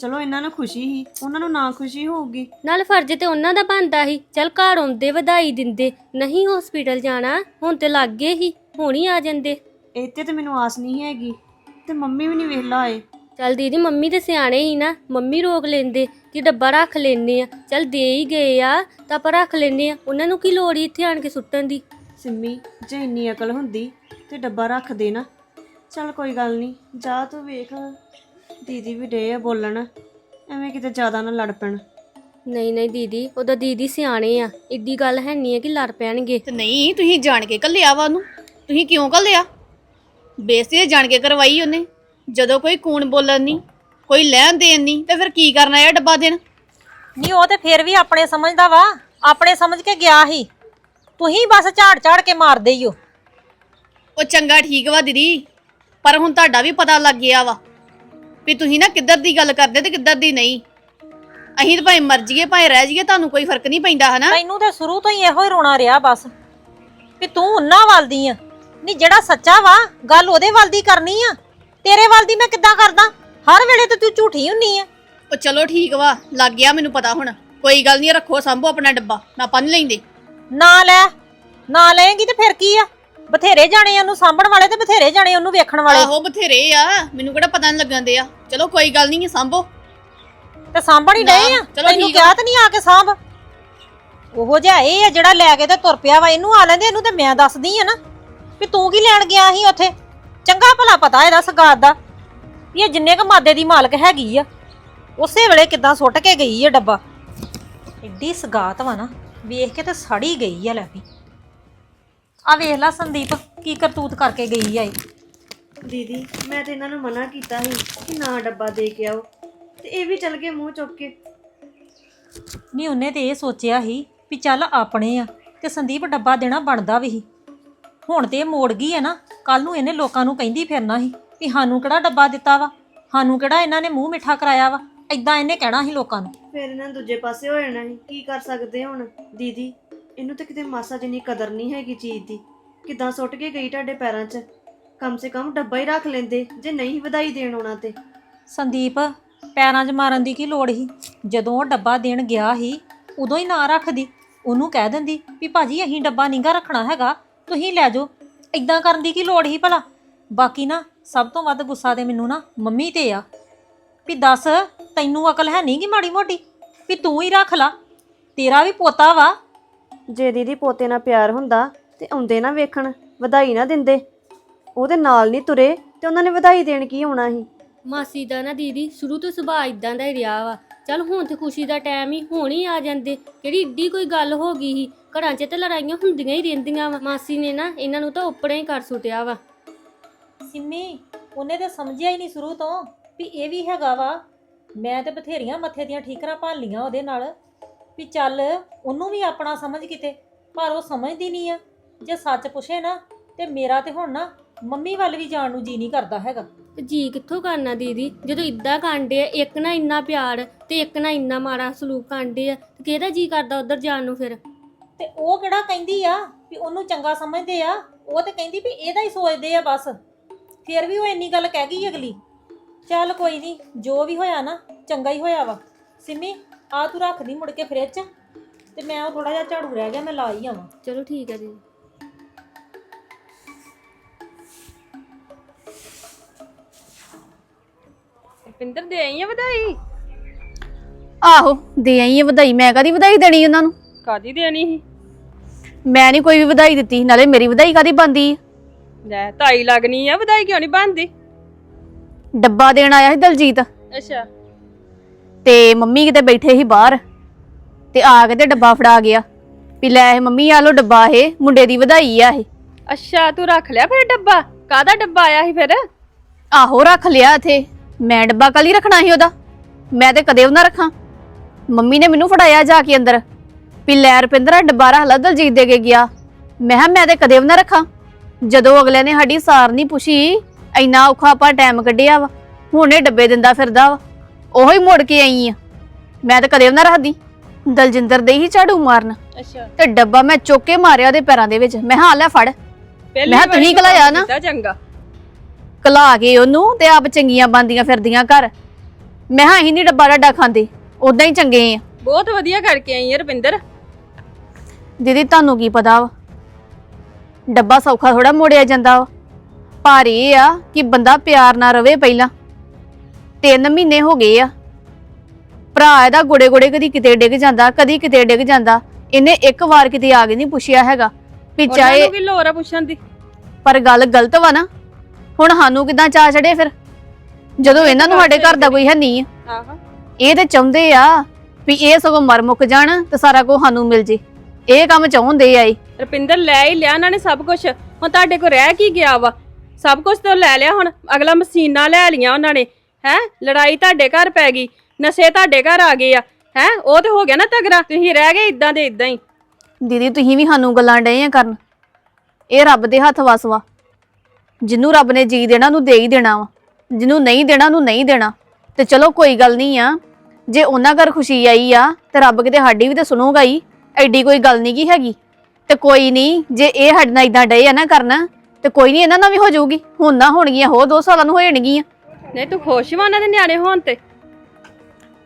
ਚਲੋ ਇਹਨਾਂ ਨੂੰ ਖੁਸ਼ੀ ਸੀ ਉਹਨਾਂ ਨੂੰ ਨਾ ਖੁਸ਼ੀ ਹੋਊਗੀ। ਨਾਲ ਫਰਜ਼ ਤੇ ਉਹਨਾਂ ਦਾ ਬਣਦਾ ਸੀ ਚਲ ਘਰ ਆਉਂਦੇ ਵਧਾਈ ਦਿੰਦੇ ਨਹੀਂ ਹਸਪੀਟਲ ਜਾਣਾ ਹੁਣ ਤੇ ਲੱਗ ਹੀ ਹੁਣ ਹੀ ਆ ਜਾਂਦੇ। ਇੱਥੇ ਤੇ ਮੈਨੂੰ ਆਸ ਨਹੀਂ ਹੈਗੀ ਤੇ ਮੰਮੀ ਵੀ ਨਹੀਂ ਵੇਖਲਾ ਆਏ ਚੱਲ ਦੀਦੀ ਮੰਮੀ ਤੇ ਸਿਆਣੇ ਹੀ ਨਾ ਮੰਮੀ ਰੋਕ ਲੈਂਦੇ ਕਿ ਡੱਬਾ ਰੱਖ ਲੈਨੇ ਆ ਚੱਲ ਦੇ ਹੀ ਗਏ ਆ ਤਾਂ ਆਪਾਂ ਰੱਖ ਲੈਨੇ ਆ ਉਹਨਾਂ ਨੂੰ ਕੀ ਲੋੜ ਈ ਇੱਥੇ ਆਣ ਕੇ ਸੁੱਟਣ ਦੀ? ਸਿੰਮੀ ਜੇ ਇੰਨੀ ਅਕਲ ਹੁੰਦੀ ਤੇ ਡੱਬਾ ਰੱਖ ਦੇ ਨਾ। ਚੱਲ ਕੋਈ ਗੱਲ ਨਹੀਂ ਜਾ ਤੂੰ ਵੇਖ। ਦੀਦੀ ਵੀ ਡੇ ਆ ਬੋਲਣ। ਐਵੇਂ ਕਿਤੇ ਜ਼ਿਆਦਾ ਨਾ ਲੜ ਪੈਣ। ਨਹੀਂ ਨਹੀਂ ਦੀਦੀ ਉਹਦਾ ਦੀਦੀ ਸਿਆਣੇ ਆ। ਇੱਡੀ ਗੱਲ ਹੈ ਨਹੀਂ ਕਿ ਲੜ ਪੈਣਗੇ। ਤੇ ਨਹੀਂ ਤੁਸੀਂ ਜਾਣ ਕੇ ਕੱਲਿਆ ਵਾ ਉਹਨੂੰ। ਤੁਸੀਂ ਕਿਉਂ ਕੱਲਿਆ ਤਾਂ ਜਾਣ ਕੇ ਕਰਵਾਈ ਉਹਨੇ। ਜਦੋਂ ਕੋਈ ਕੂਣ ਬੋਲਣ ਨਹੀਂ ਕੋਈ ਲੈਣ ਦੇਣ ਨਹੀਂ ਤੇ ਫਿਰ ਕੀ ਕਰਨਾ ਇਹ ਡੱਬਾ ਦੇਣ? ਨਹੀਂ ਉਹ ਤੇ ਫਿਰ ਵੀ ਆਪਣੇ ਸਮਝਦਾ ਵਾ। ਆਪਣੇ ਸਮਝ ਕੇ ਗਿਆ ਹੀ ਤੁਸੀਂ ਬਸ ਝਾੜ ਝਾੜ ਕੇ ਮਾਰਦੇ ਹੀ ਹੋ ਉਹ ਚੰਗਾ ਠੀਕ ਵਾ ਦੀਦੀ ਪਰ ਹੁਣ ਤੁਹਾਡਾ ਵੀ ਪਤਾ ਲੱਗ ਗਿਆ ਵਾ। ਵੀ ਤੁਸੀਂ ਨਾ ਕਿੱਧਰ ਦੀ ਗੱਲ ਕਰਦੇ ਤੇ ਕਿੱਧਰ ਦੀ ਨਹੀਂ। ਅਸੀਂ ਤਾਂ ਭਾਵੇਂ ਮਰ ਜਾਈਏ ਭਾਵੇਂ ਰਹਿ ਜਾਈਏ ਤੁਹਾਨੂੰ ਕੋਈ ਫ਼ਰਕ ਨਹੀਂ ਪੈਂਦਾ ਹਨਾ? ਤੈਨੂੰ ਤੇ ਸ਼ੁਰੂ ਤੋਂ ਹੀ ਇਹੋ ਹੀ ਰੋਣਾ ਰਿਹਾ ਬਸ ਵੀ ਤੂੰ ਉਹਨਾਂ ਵੱਲ ਦੀ ਆ। ਨਹੀਂ ਜਿਹੜਾ ਸੱਚਾ ਵਾ ਗੱਲ ਉਹਦੇ ਵੱਲ ਦੀ ਕਰਨੀ ਆ। ਤੇਰੇ ਵੱਲ ਦੀ ਮੈਂ ਕਿੱਦਾਂ ਕਰਦਾ? ਹਰ ਵੇਲੇ ਤੇ ਤੂੰ ਝੂਠੀ ਹੁੰਨੀ ਆ। ਉਹ ਚਲੋ ਠੀਕ ਵਾ ਲੱਗ ਗਿਆ ਮੈਨੂੰ ਪਤਾ ਹੁਣ। ਕੋਈ ਗੱਲ ਨਹੀਂ ਰੱਖੋ ਸੰਭੋ ਆਪਣਾ ਡੱਬਾ ਮੈਂ ਪੰਨ ਲੈਂਦੇ। ਨਾ ਲੈ ਨਾ ਲਏਗੀ ਤੇ ਫਿਰ ਕੀ ਆ? ਬਥੇਰੇ ਜਾਣੇ ਉਹਨੂੰ ਸਾਂਭਣ ਵਾਲੇ ਤੇ ਬਥੇਰੇ ਜਾਣੇ ਉਹਨੂੰ ਵੇਖਣ ਵਾਲੇ। ਆਹੋ ਬਥੇਰੇ ਆ। ਮੈਨੂੰ ਕਿਹੜਾ ਪਤਾ ਨਹੀਂ ਲੱਗਣ ਦੇ ਆ ਚਲੋ ਕੋਈ ਗੱਲ ਨਹੀਂ ਸੰਭੋ। ਤੇ ਸਾਂਭਣ ਹੀ ਡਏ ਆ। ਚਲੋ ਤੈਨੂੰ ਠੀਕ ਆ। ਕਿਹਾ ਤਾਂ ਨਹੀਂ ਆ ਕੇ ਸਾਂਭ। ਉਹੋ ਜਿਹਾ ਇਹ ਆ ਜਿਹੜਾ ਲੈ ਕੇ ਤੇ ਤੁਰ ਪਿਆ ਵਾ। ਇਹਨੂੰ ਆ ਲੈਂਦੇ ਇਹਨੂੰ ਤੇ ਮੈਂ ਦੱਸਦੀ ਆ ਨਾ ਵੀ ਤੂੰ ਕੀ ਲੈਣ ਗਿਆ ਸੀ ਉੱਥੇ। ਚੰਗਾ ਭਲਾ ਪਤਾ ਇਹਦਾ ਸਗਾਤ ਦਾ ਵੀ ਇਹ ਜਿੰਨੇ ਕ ਮਾਦੇ ਦੀ ਮਾਲਕ ਹੈਗੀ ਆ ਉਸੇ ਵੇਲੇ ਕਿਦਾਂ ਸੁੱਟ ਕੇ ਗਈ ਆ ਡੱਬਾ। ਐਡੀ ਸਗਾਤ ਵਾ ਨਾ। ਵੇਖ ਕੇ ਤੇ ਸੜੀ ਗਈ ਆ ਲੈ ਵੀ। ਆ ਵੇਖ ਲੈ ਸੰਦੀਪ ਕੀ ਕਰਤੂਤ ਕਰਕੇ ਗਈ ਆ ਇਹ ਦੀਦੀ ਮੈਂ ਤੇ ਇਹਨਾਂ ਨੂੰ ਮਨਾ ਕੀਤਾ ਸੀ ਕਿ ਨਾ ਡੱਬਾ ਦੇ ਕੇ ਆਓ ਤੇ ਇਹ ਵੀ ਚੱਲ ਗਏ ਮੂੰਹ ਚੁੱਕ ਕੇ। ਨਹੀਂ ਉਹਨੇ ਤੇ ਇਹ ਸੋਚਿਆ ਸੀ ਵੀ ਚੱਲ ਆਪਣੇ ਆ ਤੇ ਸੰਦੀਪ ਡੱਬਾ ਦੇਣਾ ਬਣਦਾ ਵੀ ਸੀ। ਹੁਣ ਤੇ ਇਹ ਮੋੜ ਗਈ ਹੈ ਨਾ ਕੱਲ ਨੂੰ ਇਹਨੇ ਲੋਕਾਂ ਨੂੰ ਕਹਿੰਦੀ ਫਿਰਨਾ ਸੀ ਵੀ ਸਾਨੂੰ ਕਿਹੜਾ ਡੱਬਾ ਦਿੱਤਾ ਵਾ ਸਾਨੂੰ ਕਿਹੜਾ ਇਹਨਾਂ ਨੇ ਮੂੰਹ ਮਿੱਠਾ ਕਰਾਇਆ ਵਾ ਐਦਾਂ ਇਹਨੇ ਕਹਿਣਾ ਸੀ ਲੋਕਾਂ ਨੂੰ। ਫਿਰ ਇਹਨਾਂ ਨੂੰ ਦੂਜੇ ਪਾਸੇ ਹੋ ਜਾਣਾ ਸੀ ਕੀ ਕਰ ਸਕਦੇ ਹੁਣ ਦੀਦੀ? ਇਹਨੂੰ ਤਾਂ ਕਿਤੇ ਮਾਸਾ ਜਿੰਨੀ ਕਦਰ ਨਹੀਂ ਹੈਗੀ ਚੀਜ਼ ਦੀ। ਕਿਦਾਂ ਸੁੱਟ ਕੇ ਗਈ ਤੁਹਾਡੇ ਪੈਰਾਂ 'ਚ? ਕਮ ਸੇ ਕਮ ਡੱਬਾ ਹੀ ਰੱਖ ਲੈਂਦੇ, ਜੇ ਨਹੀਂ ਵਧਾਈ ਦੇਣ ਆਉਣਾ ਤੇ। ਸੰਦੀਪ, ਪੈਰਾਂ 'ਚ ਮਾਰਨ ਦੀ ਕੀ ਲੋੜ ਸੀ? ਜਦੋਂ ਉਹ ਡੱਬਾ ਦੇਣ ਗਿਆ ਸੀ, ਉਦੋਂ ਹੀ ਨਾ ਰੱਖਦੀ। ਉਹਨੂੰ ਕਹਿ ਦਿੰਦੀ ਵੀ ਭਾਜੀ ਅਸੀਂ ਡੱਬਾ ਨਹੀਂਗਾ ਰੱਖਣਾ ਹੈਗਾ, ਤੁਸੀਂ ਲੈ ਜਾਓ। ਐਦਾਂ ਕਰਨ ਦੀ ਕੀ ਲੋੜ ਸੀ ਭਲਾ? ਬਾਕੀ ਨਾ, ਸਭ ਤੋਂ ਵੱਧ ਗੁੱਸਾ ਤੇ ਮੈਨੂੰ ਨਾ ਮੰਮੀ ਤੇ ਆ। ਵੀ ਦੱਸ, ਤੈਨੂੰ ਅਕਲ ਹੈ ਨਹੀਂ ਗੀ ਮਾੜੀ ਮੋਟੀ? ਵੀ ਤੂੰ ਹੀ ਰੱਖ ਲਾ। ਤੇਰਾ ਵੀ ਪੋਤਾ ਵਾ। ਜੇ ਦੀਦੀ ਪੋਤੇ ਨਾਲ ਪਿਆਰ ਹੁੰਦਾ ਤੇ ਆਉਂਦੇ ਨਾ ਵੇਖਣ ਵਧਾਈ ਨਾ ਦਿੰਦੇ। ਉਹਦੇ ਨਾਲ ਨਹੀਂ ਤੁਰੇ ਤੇ ਉਹਨਾਂ ਨੇ ਵਧਾਈ ਦੇਣ ਕੀ ਆਉਣਾ ਸੀ? ਮਾਸੀ ਦਾ ਨਾ ਦੀਦੀ ਸ਼ੁਰੂ ਤੋਂ ਸੁਭਾਅ ਇਦਾਂ ਦਾ ਹੀ ਰਿਹਾ ਵਾ। ਚੱਲ ਹੁਣ ਤੇ ਖੁਸ਼ੀ ਦਾ ਟਾਈਮ ਹੀ ਹੁਣ ਹੀ ਆ ਜਾਂਦੇ। ਕਿਹੜੀ ਏਡੀ ਕੋਈ ਗੱਲ ਹੋ ਗਈ ਸੀ? ਘਰਾਂ 'ਚ ਤੇ ਲੜਾਈਆਂ ਹੁੰਦੀਆਂ ਹੀ ਰਹਿੰਦੀਆਂ ਵਾ। ਮਾਸੀ ਨੇ ਨਾ ਇਹਨਾਂ ਨੂੰ ਤਾਂ ਉੱਪਰ ਹੀ ਕਰ ਸੁੱਟਿਆ ਵਾ। ਸਿੰਮੀ ਉਹਨੇ ਤਾਂ ਸਮਝਿਆ ਹੀ ਨਹੀਂ ਸ਼ੁਰੂ ਤੋਂ ਵੀ ਇਹ ਵੀ ਹੈਗਾ ਵਾ। ਮੈਂ ਤੇ ਬਥੇਰੀਆਂ ਮੱਥੇ ਦੀਆਂ ਠੀਕਰਾਂ ਭਾਲੀਆਂ ਉਹਦੇ ਨਾਲ। ਵੀ ਚੱਲ ਉਹਨੂੰ ਵੀ ਆਪਣਾ ਸਮਝ ਕਿਤੇ ਪਰ ਉਹ ਸਮਝਦੀ ਨਹੀਂ ਆ। ਜੇ ਸੱਚ ਪੁੱਛੇ ਨਾ ਤੇ ਮੇਰਾ ਤੇ ਹੁਣ ਨਾ ਮੰਮੀ ਵੱਲ ਵੀ ਜਾਣ ਨੂੰ ਜੀ ਨਹੀਂ ਕਰਦਾ ਹੈਗਾ। ਤੇ ਜੀ ਕਿੱਥੋਂ ਕਰਨਾ ਦੀਦੀ? ਜਦੋਂ ਇਦਾਂ ਕਾਂਡੇ ਆ ਇੱਕ ਨਾ ਇੰਨਾ ਪਿਆਰ ਤੇ ਇੱਕ ਨਾ ਇੰਨਾ ਮਾੜਾ ਸਲੂਕ ਕਾਂਡੇ ਆ ਤੇ ਕਿਹਦਾ ਜੀ ਕਰਦਾ ਉਧਰ ਜਾਣ ਨੂੰ ਫਿਰ? ਤੇ ਉਹ ਕਿਹੜਾ ਕਹਿੰਦੀ ਆ ਵੀ ਉਹਨੂੰ ਚੰਗਾ ਸਮਝਦੇ ਆ? ਉਹ ਤੇ ਕਹਿੰਦੀ ਵੀ ਇਹਦਾ ਹੀ ਸੋਚਦੇ ਆ ਬਸ। ਫਿਰ ਵੀ ਉਹ ਇੰਨੀ ਗੱਲ ਕਹਿ ਗਈ ਅਗਲੀ। ਚੱਲ ਕੋਈ ਨਹੀਂ ਜੋ ਵੀ ਹੋਇਆ ਨਾ ਚੰਗਾ ਹੀ ਹੋਇਆ ਵਾ। ਸਿੰਮੀ ਆ ਤੂੰ ਰੱਖ ਦੀ ਮੁੜ ਕੇ ਫ੍ਰਿਜ 'ਚ ਤੇ ਮੈਂ ਉਹ ਥੋੜਾ ਜਿਹਾ ਝਾੜੂ ਰਹਿ ਗਿਆ ਮੈਂ ਲਾ ਹੀ ਆਵਾਂ। ਚਲੋ ਠੀਕ ਹੈ ਦੀਦੀ ਪਿੰਦਰ ਦੇ ਆਈ ਆ ਵਧਾਈ? ਆਹੋ ਦੇ ਆਈ ਆ ਵਧਾਈ। ਮੈਂ ਕਾਦੀ ਵਧਾਈ ਦੇਣੀ ਉਹਨਾਂ ਨੂੰ? ਕਾਦੀ ਦੇਣੀ ਸੀ? ਮੈਂ ਨਹੀਂ ਕੋਈ ਵੀ ਵਧਾਈ ਦਿੱਤੀ ਨਾਲੇ ਮੇਰੀ ਵਧਾਈ ਕਾਦੀ ਬੰਦੀ ਲੈ ਤਾਈ ਲੱਗਣੀ ਆ ਵਧਾਈ ਕਿਉਂ ਨਹੀਂ ਬੰਦੀ ਡੱਬਾ ਦੇਣ ਆਇਆ ਸੀ ਦਲਜੀਤ। ਅੱਛਾ। ਤੇ ਮੰਮੀ ਕਿਤੇ ਬੈਠੇ ਸੀ ਬਾਹਰ ਤੇ ਆ ਕੇ ਤੇ ਡੱਬਾ ਫੜਾ ਗਿਆ ਵੀ ਲੈ ਇਹ ਮੰਮੀ ਆ ਲੋ ਡੱਬਾ ਇਹ ਮੁੰਡੇ ਦੀ ਵਧਾਈ ਆ ਇਹ। ਅੱਛਾ ਤੂੰ ਰੱਖ ਲਿਆ ਫਿਰ ਡੱਬਾ? ਕਾਦਾ ਡੱਬਾ ਆਇਆ ਸੀ ਫਿਰ? ਆਹੋ ਰੱਖ ਲਿਆ ਇਥੇ। ਮੈਂ ਡੱਬਾ ਕਾਲੀ ਰੱਖਣਾ ਸੀ ਉਹਦਾ। ਮੈਂ ਤੇ ਕਦੇ ਉਹ ਨਾ ਰੱਖਾਂ। ਮੰਮੀ ਨੇ ਮੈਨੂੰ ਫੜਾਇਆ ਜਾ ਕੇ ਅੰਦਰ। ਵੀ ਲੈ ਰੁਪਿੰਦਰ ਡੱਬਾ ਰੱਖ ਲਾ ਦਲਜੀਤ ਦੇ ਕੇ ਗਿਆ। ਮੈਂ ਕਿਹਾ ਮੈਂ ਤੇ ਕਦੇ ਉਹ ਨਾ ਰੱਖਾਂ। ਜਦੋਂ ਅਗਲੇ ਨੇ ਸਾਡੀ ਸਾਰ ਨਹੀਂ ਪੁੱਛੀ ਇੰਨਾ ਔਖਾ ਆਪਾਂ ਟਾਈਮ ਕੱਢਿਆ ਵਾ। ਹੁਣ ਇਹ ਡੱਬੇ ਦਿੰਦਾ ਫਿਰਦਾ ਵਾ। ਉਹੋ ਹੀ ਮੁੜ ਕੇ ਆਈ ਆ। ਮੈਂ ਤੇ ਕਦੇ ਉਹ ਨਾ ਰੱਖਦੀ। ਦਲਜਿੰਦਰ ਦੇ ਹੀ ਝਾੜੂ ਮਾਰਨ। ਅੱਛਾ। ਤੇ ਡੱਬਾ ਮੈਂ ਚੁੱਕ ਕੇ ਮਾਰਿਆ ਉਹਦੇ ਪੈਰਾਂ ਦੇ ਵਿੱਚ। ਮੈਂ ਹਾਂ ਲੈ ਫੜ। ਪਹਿਲੀ ਮੈਂ ਕਿਹਾ ਤੁਸੀਂ ਵਾਰੀ ਘਲਾਇਆ ਨਾ? ਕੀਤਾ ਚੰਗਾ। ਕਲਾ ਕੇ ਉਹਨੂੰ ਤੇ ਆਪ ਚੰਗੀਆਂ ਬੰਦੀਆਂ ਫਿਰਦੀਆਂ ਘਰ। ਮੈਂ ਹਾਂ ਹੀ ਨਹੀਂ ਡੱਬਾ ਡੱਡਾ ਖਾਂਦੇ। ਉਦਾਂ ਹੀ ਚੰਗੇ ਆ। ਬਹੁਤ ਵਧੀਆ ਕਰਕੇ ਆਈ ਆ ਰਵਿੰਦਰ ਦੀਦੀ ਤੁਹਾਨੂੰ ਕੀ ਪਤਾ ਵਾ? ਡੱਬਾ ਸੌਖਾ ਥੋੜਾ ਮੋੜਿਆ ਜਾਂਦਾ ਵਾ। ਪਰ ਇਹ ਆ ਕਿ ਬੰਦਾ ਪਿਆਰ ਨਾਲ ਰਵੇ ਪਹਿਲਾਂ। ਤਿੰਨ ਮਹੀਨੇ ਹੋ ਗਏ ਆ। ਭਰਾ ਇਹਦਾ ਗੋੜੇ ਗੋੜੇ ਕਦੀ ਕਿਤੇ ਡਿੱਗ ਜਾਂਦਾ ਕਦੀ ਕਿਤੇ ਡਿੱਗ ਜਾਂਦਾ। ਇਹਨੇ ਇੱਕ ਵਾਰ ਕਿਤੇ ਆ ਕੇ ਨਹੀਂ ਪੁੱਛਿਆ ਹੈਗਾ ਵੀ ਉਹਨਾਂ ਚਾਹੇ ਨੂੰ ਕੀ ਲੋੜ ਆ ਪੁੱਛਣ ਦੀ? ਪਰ ਗੱਲ ਗਲਤ ਵਾ ਨਾ। ਹੁਣ ਸਾਨੂੰ ਕਿਦਾਂ ਚਾ ਚੜੇ ਫਿਰ? ਜਦੋਂ ਇਹਨਾਂ ਨੂੰ ਸਾਡੇ ਘਰ ਦਾ ਕੋਈ ਹੈ ਨਹੀਂ। ਆ ਆਹੋ। ਇਹ ਤੇ ਚਾਹੁੰਦੇ ਆ ਵੀ ਇਹ ਸਗੋਂ ਮਰ ਮੁੱਕ ਜਾਣ ਤੇ ਸਾਰਾ ਕੁਝ ਸਾਨੂੰ ਮਿਲ ਜੇ। ਇਹ ਕੰਮ ਚਾਹੁੰਦੇ ਆ ਇਹ। ਰੁਪਿੰਦਰ ਲੈ ਹੀ ਲਿਆ ਉਹਨਾਂ ਨੇ ਸਭ ਕੁਝ ਹੁਣ ਤੁਹਾਡੇ ਕੋਲ ਰਹਿ ਕੀ ਗਿਆ ਵਾ? ਸਭ ਕੁਝ ਤਾਂ ਲੈ ਲਿਆ ਹੁਣ। ਅਗਲਾ ਮਸ਼ੀਨਾਂ ਲੈ ਲੀਆਂ ਉਹਨਾਂ ਨੇ। ਹੈ? ਲੜਾਈ ਤੁਹਾਡੇ ਘਰ ਪੈ ਗਈ, ਨਸ਼ੇ ਤੁਹਾਡੇ ਘਰ ਆ ਗਏ ਆ, ਹੈ? ਉਹ ਤੇ ਹੋ ਗਿਆ ਨਾ ਤਗੜਾ, ਤੁਸੀਂ ਰਹਿ ਗਏ ਇਦਾਂ ਦੇ ਇਦਾਂ ਹੀ। ਦੀਦੀ, ਤੁਸੀਂ ਵੀ ਸਾਨੂੰ ਗੱਲਾਂ ਡਏ ਆ ਕਰਨ। ਇਹ ਰੱਬ ਦੇ ਹੱਥ ਵਸ ਵਾ। ਜਿਹਨੂੰ ਰੱਬ ਨੇ ਜੀ ਦੇਣਾ, ਉਹਨੂੰ ਦੇ ਹੀ ਦੇਣਾ ਵਾ। ਜਿਹਨੂੰ ਨਹੀਂ ਦੇਣਾ, ਉਹਨੂੰ ਨਹੀਂ ਦੇਣਾ। ਤੇ ਚਲੋ, ਕੋਈ ਗੱਲ ਨਹੀਂ ਆ। ਜੇ ਉਹਨਾਂ ਘਰ ਖੁਸ਼ੀ ਆਈ ਆ, ਤੇ ਰੱਬ ਕਿਤੇ ਸਾਡੀ ਵੀ ਤੇ ਸੁਣੂਗਾ ਹੀ। ਐਡੀ ਕੋਈ ਗੱਲ ਨਹੀਂ ਕੀ ਹੈਗੀ। ਤੇ ਕੋਈ ਨਹੀਂ, ਜੇ ਇਹ ਸਾਡੇ ਨਾਲ ਇਦਾਂ ਡਏ ਆ ਨਾ ਕਰਨ, ਤੇ ਕੋਈ ਨਹੀਂ ਇਹਨਾਂ ਨਾਲ ਵੀ ਹੋ ਜਾਊਗੀ। ਹੁਣ ਨਾ ਹੋਣਗੀਆਂ, ਹੋਰ ਦੋ ਸਾਲਾਂ ਨੂੰ ਹੋ ਜਾਣਗੀਆਂ। ਨਹੀਂ ਤੂੰ ਖੁਸ਼ ਵਾ ਉਹਨਾਂ ਦੇ ਨਿਆਣੇ ਹੋਣ ਤੇ?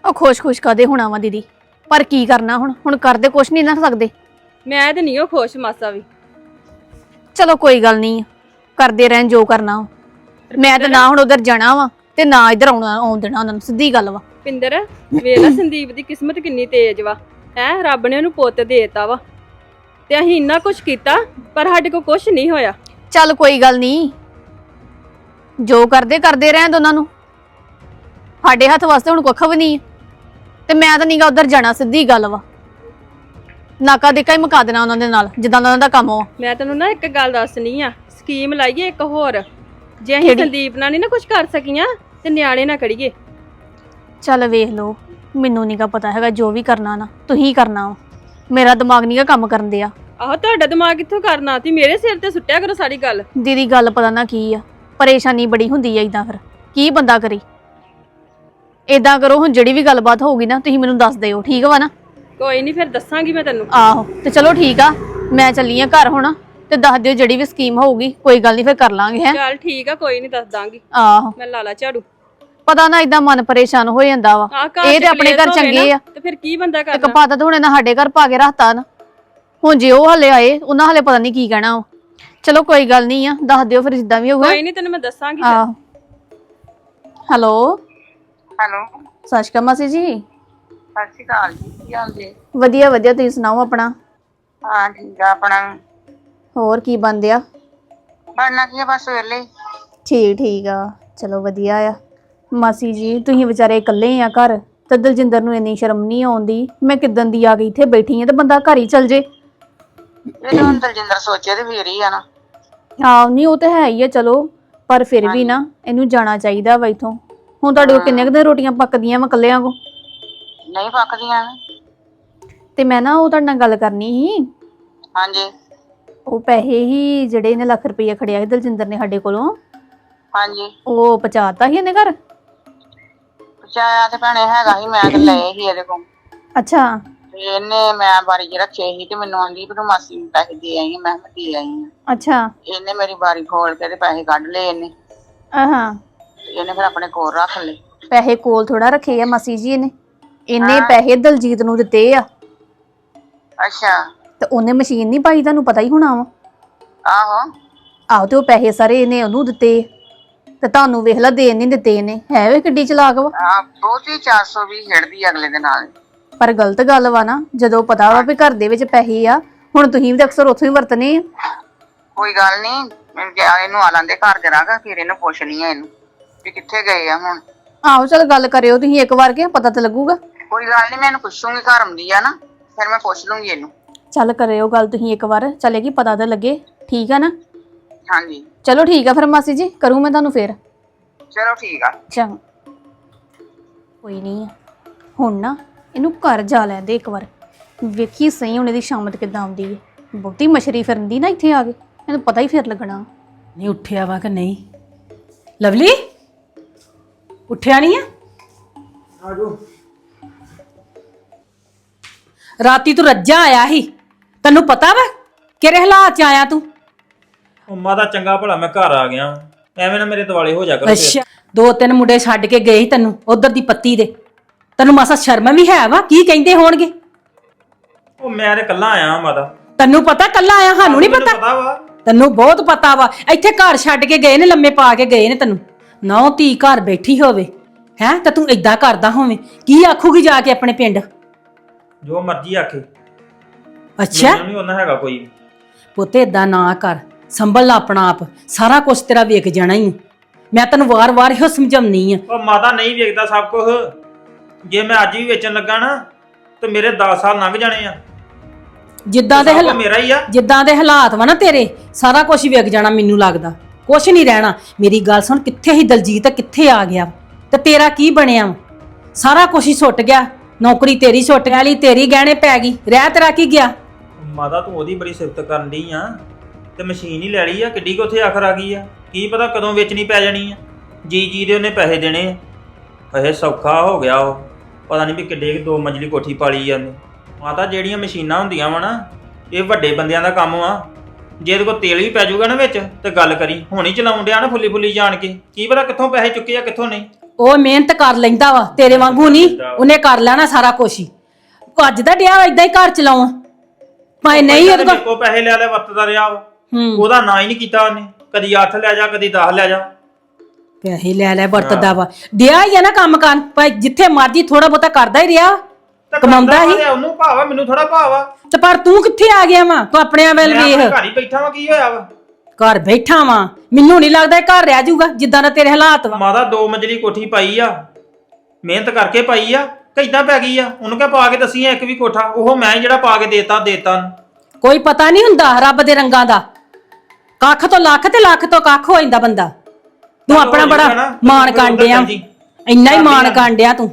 ਉਹ ਖੁਸ਼-ਖੁਸ਼ ਕਦੇ ਹੋਣਾ ਵਾ ਦੀਦੀ? ਪਰ ਕੀ ਕਰਨਾ ਹੁਣ? ਹੁਣ ਕਰਦੇ ਕੁਛ ਨਹੀਂ ਨਾ ਸਕਦੇ। ਮੈਂ ਤੇ ਨਹੀਂ ਉਹ ਖੁਸ਼ ਮਾਸਾ ਵੀ। ਚਲੋ ਕੋਈ ਗੱਲ ਨਹੀਂ ਕਰਦੇ ਰਹਿਣ ਜੋ ਕਰਨਾ ਵਾ। ਮੈਂ ਤਾਂ ਨਾ ਹੁਣ ਉਧਰ ਜਾਣਾ ਵਾ ਤੇ ਨਾ ਇੱਧਰ ਆਉਣਾ ਆਉਣ ਦੇਣਾ ਉਹਨਾਂ ਨੂੰ ਸਿੱਧੀ ਗੱਲ ਵਾ। ਪਿੰਦਰ ਵੇਖ ਲੈ ਸੰਦੀਪ ਦੀ ਕਿਸਮਤ ਕਿੰਨੀ ਤੇਜ਼ ਵਾ। ਹੈ ਰੱਬ ਨੇ ਉਹਨੂੰ ਪੁੱਤ ਦੇਤਾ ਵਾ। ਤੇ ਅਸੀਂ ਇੰਨਾ ਕੁਝ ਕੀਤਾ ਪਰ ਸਾਡੇ ਕੋਲ ਕੁਝ ਨਹੀਂ ਹੋਇਆ। ਚੱਲ ਕੋਈ ਗੱਲ ਨਹੀਂ ਜੋ ਕਰਦੇ ਕਰਦੇ ਰਹਿਣ ਦੋ ਉਹਨਾਂ ਨੂੰ। ਸਾਡੇ ਹੱਥ ਵਾਸਤੇ ਹੁਣ ਕੁੱਖ ਵੀ ਨਹੀਂ ਹੈ। ਤੇ ਮੈਂ ਤਾਂ ਨਹੀਂਗਾ ਉਧਰ ਜਾਣਾ ਸਿੱਧੀ ਗੱਲ ਵਾ। ਨਾਕਾ ਦੇਖਾ ਹੀ ਮੁਕਾ ਦੇਣਾ ਉਹਨਾਂ ਦੇ ਨਾਲ ਜਿੱਦਾਂ ਦਾ ਉਹਨਾਂ ਦਾ ਕੰਮ ਵਾ ਮੈਂ ਤੈਨੂੰ ਨਾ ਇੱਕ ਗੱਲ ਦੱਸਣੀ ਆ ਸਕੀਮ ਲਾਈਏ ਇੱਕ ਹੋਰ। ਜੇ ਅਸੀਂ ਕਿਹੜੀ? ਸੰਦੀਪ ਨਾਲ ਨਹੀਂ ਨਾ ਕੁਝ ਕਰ ਸਕੀਆਂ ਤੇ ਨਿਆਣੇ ਨਾ ਕਰੀਏ। ਚੱਲ ਵੇਖ ਲਓ ਮੈਨੂੰ ਨਹੀਂਗਾ ਪਤਾ ਹੈਗਾ ਜੋ ਵੀ ਕਰਨਾ ਨਾ ਤੁਸੀਂ ਕਰਨਾ ਵਾ। ਮੇਰਾ ਦਿਮਾਗ ਨਹੀਂਗਾ ਕੰਮ ਕਰਨ ਦਿਆ। ਆਹੋ ਤੁਹਾਡਾ ਦਿਮਾਗ ਕਿੱਥੋਂ ਕਰਨਾ? ਤੀ ਮੇਰੇ ਸਿਰ ਤੇ ਸੁੱਟਿਆ ਕਰੋ ਸਾਰੀ ਗੱਲ। ਦੀਦੀ ਗੱਲ ਪਤਾ ਨਾ ਕੀ ਆ। ਪਰੇਸ਼ਾਨੀ ਬੜੀ ਹੁੰਦੀ ਆ ਇਦਾਂ ਫਿਰ। ਕੀ ਬੰਦਾ ਕਰੇ? ਇਦਾਂ ਕਰੋ ਹੁਣ ਜਿਹੜੀ ਵੀ ਗੱਲਬਾਤ ਹੋਊਗੀ ਨਾ ਤੁਸੀਂ ਮੈਨੂੰ ਦੱਸ ਦਿਓ ਠੀਕ ਵਾ ਨਾ? ਕੋਈ ਨਹੀਂ ਫਿਰ ਦੱਸਾਂਗੀ ਮੈਂ ਤੈਨੂੰ। ਆਹੋ ਤੇ ਚਲੋ ਠੀਕ ਆ ਮੈਂ ਚੱਲੀ ਆ ਘਰ ਹੁਣ ਤੇ ਦੱਸ ਦਿਓ ਜਿਹੜੀ ਵੀ ਸਕੀਮ ਹੋਊਗੀ ਕੋਈ ਗੱਲ ਨਹੀਂ ਫਿਰ ਕਰ ਲਾਂਗੇ ਹੈ? ਚੱਲ ਠੀਕ ਆ ਕੋਈ ਨਹੀਂ ਦੱਸ ਦਾਂਗੀ। ਆਹੋ। ਮੈਂ ਲਾ ਲਾ ਝਾੜੂ। ਪਤਾ ਨਾ ਇਦਾਂ ਮਨ ਪਰੇਸ਼ਾਨ ਹੋ ਜਾਂਦਾ ਵਾ। ਆਹ ਘਰ ਇਹ ਤੇ ਆਪਣੇ ਘਰ ਹੋਵੇ ਚੰਗੇ ਨਾ, ਆ। ਤੇ ਫਿਰ ਕੀ ਬੰਦਾ ਇੱਕ ਕਰਨਾ? ਪਤਾ ਤਾਂ ਹੁਣੇ ਨਾ ਸਾਡੇ ਘਰ ਪਾ ਕੇ ਰੱਖਤਾ ਨਾ। ਹੁਣ ਜੇ ਉਹ ਹਲੇ ਆਏ ਉਹਨਾਂ ਹਲੇ ਪਤਾ ਨਹੀਂ ਕੀ ਕਹਿਣਾ ਵਾ। ਚਲੋ ਕੋਈ ਗੱਲ ਨਹੀਂ ਆ ਦੱਸ ਦਿਓ ਫਿਰ ਜਿੱਦਾਂ ਵੀ ਹੋਊਗਾ। ਕੋਈ ਨਹੀਂ ਤੈਨੂੰ ਮੈਂ ਦੱਸਾਂਗੀ ਫਿਰ। ਆਹੋ। ਹੈਲੋ। ਹੈਲੋ। ਸਤਿ ਸ਼੍ਰੀ ਅਕਾਲ ਮਾਸੀ ਜੀ। ਸਤਿ ਸ਼੍ਰੀ ਅਕਾਲ ਜੀ ਕੀ ਹਾਲ ਜੀ? ਵਧੀਆ ਵਧੀਆ ਤੁਸੀਂ ਸੁਣਾਓ ਆਪਣਾ? ਹਾਂ ਠੀਕ ਆ ਆਪਣਾ। ਹੋਰ ਕੀ ਬੰਦਿਆ ਬਣਨਾ ਕੀ ਆ ਬਸ ਵੇਲੇ ਠੀਕ ਠੀਕ ਆ। ਚਲੋ ਵਧੀਆ ਆ। ਮਾਸੀ ਜੀ ਤੁਸੀਂ ਵਿਚਾਰੇ ਇਕੱਲੇ ਆ ਘਰ ਤੇ ਦਲਜਿੰਦਰ ਨੂੰ ਇੰਨੀ ਸ਼ਰਮ ਨਹੀਂ ਆਉਂਦੀ। ਮੈਂ ਕਿਦਨ ਦੀ ਆ ਕੇ ਇੱਥੇ ਬੈਠੀ ਆ ਤੇ ਬੰਦਾ ਘਰ ਹੀ ਚਲ ਜੇ। ਇਹ ਤਾਂ ਹੁਣ ਦਲਜਿੰਦਰ ਸੋਚੇ ਤੇ ਫੇਰ ਹੀ ਆ ਨਾ। ਹਾਂ ਨਹੀਂ ਉਹ ਤਾਂ ਹੈ ਹੀ ਆ ਚਲੋ ਪਰ ਫਿਰ ਵੀ ਨਾ ਇਹਨੂੰ ਜਾਣਾ ਚਾਹੀਦਾ ਵਾ ਇਥੋਂ। ਹੁਣ ਤੁਹਾਡੇ ਕੋਲ ਕਿੰਨੇ ਕੁ ਦਿਨ ਰੋਟੀਆਂ ਪੱਕਦੀਆਂ ਵਾ ਇਕੱਲਿਆਂ ਕੋ ਨਹੀਂ ਪੱਕਦੀਆਂ ਤੇ ਮੈਂ ਨਾ ਉਹ ਤੁਹਾਡੇ ਨਾਲ ਗੱਲ ਕਰਨੀ ਸੀ। ਹਾਂਜੀ। ਉਹ ਪੈਸੇ ਹੀ ਜਿਹੜੇ ਇਹਨੇ ਲੱਖ ਰੁਪਈਆ ਖੜਿਆ ਸੀ ਦਲਜਿੰਦਰ ਨੇ ਸਾਡੇ ਕੋਲੋਂ ਹਾਂਜੀ। ਉਹ ਪਹੁੰਚਾਤਾ ਸੀ ਇਹਨੇ ਘਰ? ਪਚਾਇਆ ਤੇ ਭੈਣੇ ਹੈਗਾ ਸੀ ਮੈਂ ਤੇ ਲਏ ਸੀ ਇਹਦੇ ਕੋਲ। ਅੱਛਾ। ਤੇ ਇਹਨੇ ਮੈਂ ਬਾਰੀ ਰੱਖੇ ਸੀ ਤੇ ਮੈਨੂੰ ਆਂਦੀ ਵੀ ਤੂੰ ਮਾਸੀ ਨੂੰ ਪੈਸੇ ਦੇ ਆਈ ਆਂ। ਮੈਂ ਕਿਹਾ ਮੈਂ ਦੇ ਆਈ ਆਂ। ਅੱਛਾ। ਇਹਨੇ ਮੇਰੀ ਬਾਰੀ ਖੋਲ ਕੇ ਤੇ ਪੈਸੇ ਕੱਢ ਲਏ ਇਹਨੇ। ਆਹਾਂ। ਤੇ ਇਹਨੇ ਫਿਰ ਆਪਣੇ ਕੋਲ ਰੱਖ ਲਏ। ਪੈਸੇ ਕੋਲ ਥੋੜਾ ਰੱਖੇ ਆ ਮਾਸੀ ਜੀ ਇਹਨੇ। ਇਹਨੇ ਹਾਂ। ਪੈਸੇ ਦਲਜੀਤ ਨੂੰ ਦਿੱਤੇ ਆ। ਅੱਛਾ। ਤੇ ਉਹਨੇ ਮਸ਼ੀਨ ਨਹੀਂ ਪਾਈ ਤੁਹਾਨੂੰ ਪਤਾ ਹੀ ਹੋਣਾ ਵਾ। ਆਹੋ। ਆਹੋ ਤੇ ਉਹ ਪੈਸੇ ਸਾਰੇ ਇਹਨੇ ਉਹਨੂੰ ਦਿੱਤੇ। ਤੇ ਤੁਹਾਨੂੰ ਵੇਖ ਲਾ ਦੇਣ ਨਹੀਂ ਦਿੱਤੇ ਇਹਨੇ। ਹੈ ਵੇ ਕਿੱਡੀ ਚਲਾਕ ਵਾ। ਆ ਬਹੁਤੀ 420 ਖੇਡਦੀ ਅਗਲੇ ਦੇ ਨਾਲ। ਪਰ ਗਲਤ ਗੱਲ ਵਾ ਨਾ ਜਦੋਂ ਪਤਾ ਵਾ ਵੀ ਘਰ ਦੇ ਵਿੱਚ ਪੈਸੇ ਆ ਹੁਣ ਤੁਸੀਂ ਵੀ ਤਾਂ ਅਕਸਰ ਉੱਥੋਂ ਹੀ ਵਰਤਨੇ ਆ। ਕੋਈ ਗੱਲ ਨਹੀਂ ਗਿਆ ਇਹਨੂੰ ਆ ਲੈਂਦੇ ਘਰ ਜਰਾਗਾ ਫਿਰ ਇਹਨੂੰ ਪੁੱਛ ਲਈ ਆ ਇਹਨੂੰ ਵੀ ਕਿੱਥੇ ਗਏ ਆ ਹੁਣ। ਆਹੋ ਚਲ ਗੱਲ ਕਰਿਓ ਤੁਸੀਂ ਇੱਕ ਵਾਰ ਕੇ ਪਤਾ ਤਾਂ ਲੱਗੂਗਾ। ਕੋਈ ਗੱਲ ਨਹੀਂ ਮੈਂ ਇਹਨੂੰ ਪੁੱਛੂੰਗੀ ਘਰ ਆਉਂਦੀ ਆ ਨਾ ਫਿਰ ਮੈਂ ਪੁੱਛ ਲੂੰਗੀ ਇਹਨੂੰ। ਚੱਲ ਕਰਿਓ ਗੱਲ ਤੁਸੀਂ ਇੱਕ ਵਾਰ ਚਲੇਗੀ ਪਤਾ ਤਾਂ ਲੱਗੇ ਠੀਕ ਆ ਨਾ? ਹਾਂਜੀ। ਚਲੋ ਠੀਕ ਆ ਫਿਰ ਮਾਸੀ ਜੀ ਕਰੂੰ ਮੈਂ ਤੁਹਾਨੂੰ ਫੇਰ। ਚਲੋ ਠੀਕ ਆ। ਚੰਗਾ। ਕੋਈ ਨਹੀਂ ਹੁਣ ਨਾ ਇਹਨੂੰ ਘਰ ਜਾ ਲੈਂਦੇ ਇੱਕ ਵਾਰ। ਵੇਖੀ ਸਹੀ ਹੁਣ ਇਹਦੀ ਸ਼ਾਮਤ ਕਿੱਦਾਂ ਆਉਂਦੀ ਹੈ। ਬਹੁਤੀ ਮਸ਼ਰੀ ਫਿਰਨ ਦੀ ਨਾ ਇੱਥੇ ਆ ਕੇ ਇਹਨੂੰ ਪਤਾ ਹੀ ਫਿਰ ਲੱਗਣਾ। ਨਹੀਂ ਉੱਠਿਆ ਵਾ ਕਿ ਨਹੀਂ? ਲਵਲੀ ਉੱਠਿਆ ਨਹੀਂ ਆ? ਆਜੋ। ਰਾਤੀ ਤੂੰ ਰੱਜਾ ਆਇਆ ਸੀ। ਤੈਨੂੰ ਪਤਾ ਵਾ ਕਿਹੜੇ ਹਾਲਾਤ ਚ ਆਇਆ ਤੂੰ? ਉਹ ਮਾਦਾ ਚੰਗਾ ਭਲਾ ਮੈਂ ਘਰ ਆ ਗਿਆ। ਐਵੇਂ ਨਾ ਮੇਰੇ ਦਿਵਾਲੇ ਹੋ ਜਾ ਕਰੋ ਫਿਰ। ਅੱਛਾ ਦੋ ਤਿੰਨ ਮੁੰਡੇ ਛੱਡ ਕੇ ਗਏ ਸੀ ਤੈਨੂੰ ਉਧਰ ਦੀ ਪੱਤੀ ਦੇ। ਤੈਨੂੰ ਮਾਸਾ ਸ਼ਰਮ ਵੀ ਹੈ ਵਾ? ਕੀ ਕਹਿੰਦੇ ਹੋਣਗੇ? ਉਹ ਮੈਂ ਤੇ ਕੱਲਾ ਆਇਆ ਮਾਦਾ ਤੈਨੂੰ ਪਤਾ ਕੱਲਾ ਆਇਆ ਸਾਨੂੰ ਨਹੀਂ ਮੈਨੂੰ ਪਤਾ? ਪਤਾ ਵਾ। ਤੈਨੂੰ ਬਹੁਤ ਪਤਾ ਵਾ। ਇੱਥੇ ਘਰ ਛੱਡ ਕੇ ਗਏ ਨੇ ਲੰਮੇ ਪਾ ਕੇ ਗਏ ਨੇ ਤੈਨੂੰ। ਨੌ ਧੀ ਘਰ ਬੈਠੀ ਹੋਵੇ ਹੈ? ਤਾਂ ਤੂੰ ਇਦਾਂ ਕਰਦਾ ਹੋਵੇਂ। ਕੀ ਆਖੂਗੀ ਜਾ ਕੇ ਆਪਣੇ ਪਿੰਡ? ਜੋ ਮਰਜ਼ੀ ਆਖੇ। ਅੱਛਾ। ਮੈਨੂੰ ਨਹੀਂ ਉਹਨਾਂ ਹੈਗਾ ਕੋਈ। ਵੀ। ਪੁੱਤ ਇਦਾਂ ਨਾ ਕਰ। ਸੰਭਲ ਲਾ ਆਪਣਾ ਆਪ। ਸਾਰਾ ਕੁਝ ਤੇਰਾ ਵੇਖ ਜਾਣਾ ਹੀ ਮੈਂ ਤੈਨੂੰ ਵਾਰ-ਵਾਰ ਇਹੋ ਸਮਝਾਉਣੀ ਆ। ਉਹ ਮਾਤਾ ਨਹੀਂ ਵੇਖਦਾ ਸਭ ਕੁਝ ਜੇ ਮੈਂ ਅੱਜ ਵੀ ਵੇਚਣ ਲੱਗਾ ਨਾ ਤੇ ਮੇਰੇ 10 ਸਾਲ ਲੰਘ ਜਾਣੇ ਆ। ਜਿੱਦਾਂ ਦੇ ਸਭ ਹਾਲਾ- ਮੇਰਾ ਹੀ ਆ। ਜਿੱਦਾਂ ਦੇ ਹਾਲਾਤ ਵਾ ਨਾ ਤੇਰੇ ਸਾਰਾ ਕੁਝ ਵਿਕ ਜਾਣਾ ਮੈਨੂੰ ਲੱਗਦਾ। ਕੁਝ ਨਹੀਂ ਰਹਿਣਾ। ਮੇਰੀ ਗੱਲ ਸੁਣ ਕਿੱਥੇ ਹੀ ਦਲਜੀਤ ਕਿੱਥੇ ਆ ਗਿਆ? ਤੇ ਤੇਰਾ ਕੀ ਬਣਿਆ ਵਾ? ਸਾਰਾ ਕੁਝ ਹੀ ਸੁੱਟ ਗਿਆ। ਨੌਕਰੀ ਤੇਰੀ ਸੁੱਟ ਗਈ ਤੇਰੀ ਗਹਿਣੇ ਪੈ ਗਈ। ਰਹਿ ਤੇਰਾ ਕੀ ਗਿਆ? ਮਾਤਾ ਤੂੰ ਉਹਦੀ ਬੜੀ ਸਿਫਤ ਕਰਨ ਦੀ ਆ। ਤੇ ਮਸ਼ੀਨ ਹੀ ਲੈ ਲਈ ਆ ਕਿੱਡੀ ਕੁ ਉੱਥੇ ਆਖਰ ਆ ਗਈ ਆ। ਕੀ ਪਤਾ ਕਦੋਂ ਵੇਚਣੀ ਪੈ ਜਾਣੀ ਆ। ਜੀ ਜੀ ਦੇ ਉਹਨੇ ਪੈਸੇ ਦੇਣੇ ਆ। ਇਹ ਸੌਖਾ ਹੋ ਗਿਆ ਉਹ। ਪਤਾ ਨਹੀਂ ਵੀ ਕਿੱਡੇ ਕੁ ਦੋ ਮੰਜ਼ਲੀ ਕੋਠੀ ਪਾਲੀ ਜਾਂਦੇ। ਮਾਤਾ ਜਿਹੜੀਆਂ ਮਸ਼ੀਨਾਂ ਹੁੰਦੀਆਂ ਵਾ ਨਾ ਇਹ ਵੱਡੇ ਬੰਦਿਆਂ ਦਾ ਕੰਮ ਆ। ਜੇ ਇਹਦੇ ਕੋਲ ਤੇਲ ਵੀ ਪੈ ਜਾਊਗਾ ਨਾ ਵਿੱਚ ਤੇ ਗੱਲ ਕਰੀ ਹੁਣੀ ਚਲਾਉਣ ਡਿਆ ਨਾ ਫੁੱਲੀ ਫੁੱਲੀ ਜਾਣ ਕੇ। ਕੀ ਪਤਾ ਕਿੱਥੋਂ ਪੈਸੇ ਚੁੱਕੇ ਆ ਕਿੱਥੋਂ ਨਹੀਂ। ਉਹ ਮਿਹਨਤ ਕਰ ਲੈਂਦਾ ਵਾ ਤੇਰੇ ਵਾਂਗੂ ਨਹੀਂ ਉਹਨੇ ਕਰ ਲੈਣਾ ਸਾਰਾ ਕੁਝ ਹੀ। ਅੱਜ ਦਾ ਡਿਆ ਇਦਾਂ ਹੀ ਘਰ ਚਲਾਉਂ ਭਾਈ ਨਹੀਂ ਉਹਦੇ ਕੋਲ ਕੋ ਪੈਸੇ ਲੈ ਲੈ ਵਰਤਦਾ ਰਿਹਾ ਵਾ। ਹੂੰ। ਉਹਦਾ ਨਾਂ ਹੀ ਨਹੀਂ ਕੀਤਾ ਉਹਨੇ। ਕਦੀ 8 ਲੈ ਜਾ ਕਦੀ 10 ਲੈ ਜਾ। ਪੈਸੇ ਲੈ ਲੈ ਵਰਤਦਾ ਵਾ। ਡਿਆ ਹੀ ਆ ਨਾ ਕੰਮ ਕਰਨ। ਭਾਈ ਜਿੱਥੇ ਮਰਜ਼ੀ ਥੋੜਾ ਬਹੁਤਾ ਕਰਦਾ ਹੀ ਰਿਹਾ। ਤੇ ਕਮਾਉਂਦਾ ਕਰਦਾ ਹੀ। ਤੇ ਉਹਨੂੰ ਭਾਵਾ ਮੈਨੂੰ ਥੋੜਾ ਭਾਵਾ ਤੇ ਪਰ ਤੂੰ ਕਿੱਥੇ ਆ ਗਿਆ ਵਾ? ਤੂੰ ਆਪਣੇ ਵੱਲ ਮੈਂ ਆਪਣੇ ਵੇਖ। ਘਰ ਹੀ ਬੈਠਾ ਵਾਂ ਕੀ ਹੋਇਆ ਵਾ? ਘਰ ਬੈਠਾ ਵਾਂ। ਮੈਨੂੰ ਨਹੀਂ ਲੱਗਦਾ ਇਹ ਘਰ ਰਹਿ ਜਾਊਗਾ ਜਿੱਦਾਂ ਦਾ ਤੇਰੇ ਹਾਲਾਤ ਵਾ। ਮਾਦਾ ਦੋ ਮੰਜ਼ਲੀ ਕੋਠੀ ਪਾਈ ਆ। ਮਿਹਨਤ ਕਰਕੇ ਪਾਈ ਆ। ਕਿੱਦਾਂ ਪੈ ਗਈ ਆ। ਉਹਨੂੰ ਕਹ ਪਾ ਕੇ ਦਸੀ ਇੱਕ ਵੀ ਕੋਠਾ। ਉਹ ਮੈਂ ਜਿਹੜਾ ਪਾ ਕੇ ਦੇਤਾ ਦੇਤਾ। ਕੋਈ ਪਤਾ ਨਹੀਂ ਹੁੰਦਾ ਰੱਬ ਦੇ ਰੰਗਾਂ ਦਾ। ਕੱਖ ਤੋਂ ਲੱਖ ਤੇ ਲੱਖ ਤੋਂ ਕੱਖ ਹੋ ਜਾਂਦਾ ਬੰਦਾ। ਤੂੰ ਆਪਣਾ ਬੜਾ ਤੂੰ ਮਾਣ ਕਾਂਡਿਆ। ਇੰਨਾ ਹੀ ਮਾਣ ਕਾਂਡਿਆ ਤੂੰ।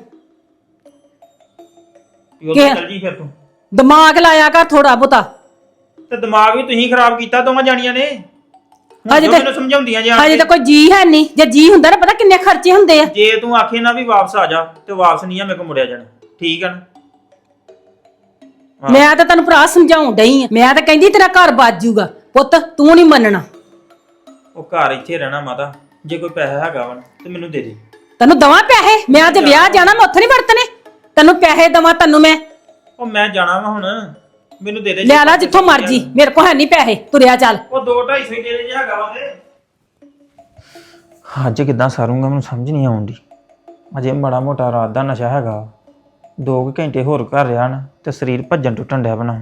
ਕਿ- ਚੱਲ ਜੀ ਫਿਰ ਤੂੰ। ਦਿਮਾਗ ਲਾਇਆ ਕਰ ਥੋੜਾ ਬਹੁਤਾ। ਤੇ ਦਿਮਾਗ ਵੀ ਤੁਸੀਂ ਖਰਾਬ ਕੀਤਾ ਦੋਵਾਂ ਜਾਣੀਆਂ ਨੇ। ਹਜੇ ਤੇ- ਸਮਝਾਉਂਦੀਆਂ ਜਾਂ ਹਜੇ ਤਾਂ ਕੋਈ ਜੀ ਹੈ ਨਹੀਂ। ਜੇ ਜੀ ਹੁੰਦਾ ਨਾ ਪਤਾ ਕਿੰਨੇ ਖਰਚੇ ਹੁੰਦੇ ਆ। ਜੇ ਤੂੰ ਆਖੇ ਨਾ ਵੀ ਵਾਪਸ ਆ ਜਾ ਤੇ ਵਾਪਸ ਨਹੀਂ ਆ ਮੇਰੇ ਕੋਲ ਮੁੜਿਆ ਜਾਣਾ। ਠੀਕ ਆ ਨਾ। ਮੈਂ ਤਾਂ ਤੈਨੂੰ ਭਰਾ ਸਮਝਾਉਣ ਡਈ ਆ। ਮੈਂ ਤਾਂ ਕਹਿੰਦੀ ਤੇਰਾ ਘਰ ਬਚ ਜਾਊਗਾ। ਪੁੱਤ ਤੂੰ ਨਹੀਂ ਮੰਨਣਾ। ਉਹ ਘਰ ਇੱਥੇ ਰਹਿਣਾ ਮਾਤਾ। ਜੇ ਕੋਈ ਪੈਸਾ ਹੈਗਾ ਵਾ ਨਾ ਤੇ ਮੈਨੂੰ ਦੇ ਦੇ। ਤੈਨੂੰ ਦਵਾਂ ਪੈਸੇ? ਮੈਂ ਤੇ ਵਿਆਹ ਜਾਣਾ ਮੈਂ ਉੱਥੇ ਨਹੀਂ ਵਰਤਨੇ ਤੈਨੂੰ ਪੈਸੇ ਦਵਾਂ ਤੈਨੂੰ ਮੈਂ। ਉਹ ਮੈਂ ਜਾਣਾ ਵਾ ਹੁਣ ਮੈਨੂੰ ਦੇ ਦੇ ਲੈ ਲੈ ਜਿੱਥੋਂ ਮਰਜ਼ੀ ਮੇਰੇ ਕੋਲ ਹੈ ਨਹੀਂ ਪੈਸੇ ਤੁਰਿਆ ਚੱਲ। ਉਹ 2 250 ਦੇ ਦੇ ਜੇ ਹੈਗਾ ਵਾ ਤੇ। ਅੱਜ ਕਿੱਦਾਂ ਸਾਰੂੰਗਾ ਮੈਨੂੰ ਸਮਝ ਨਹੀਂ ਆਉਂਦੀ। ਅਜੇ ਮਾੜਾ ਮੋਟਾ ਰਾਤ ਦਾ ਨਸ਼ਾ ਹੈਗਾ। 2 ਘੰਟੇ ਹੋਰ ਘਰ ਰਿਹਾ ਨਾ ਤੇ ਸਰੀਰ ਭੱਜਣ ਟੁੱਟਣ ਡਿਆ ਬਣਾ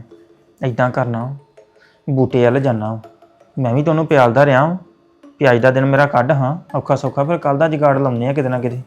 ਐਦਾਂ ਕਰਨਾ ਬੂਟੇ ਵੱਲ ਜਾਣਾ ਮੈਂ ਵੀ ਤੁਹਾਨੂੰ ਪਿਆਲਦਾ ਰਿਹਾ ਵਾਂ। ਵੀ ਅੱਜ ਦਾ ਦਿਨ ਮੇਰਾ ਕੱਢ ਹਾਂ, ਔਖਾ ਸੌਖਾ, ਫਿਰ ਕੱਲ ਦਾ ਜਗਾੜ ਲਾਉਂਦੇ ਆ ਕਿਤੇ ਨਾ ਕਿਤੇ।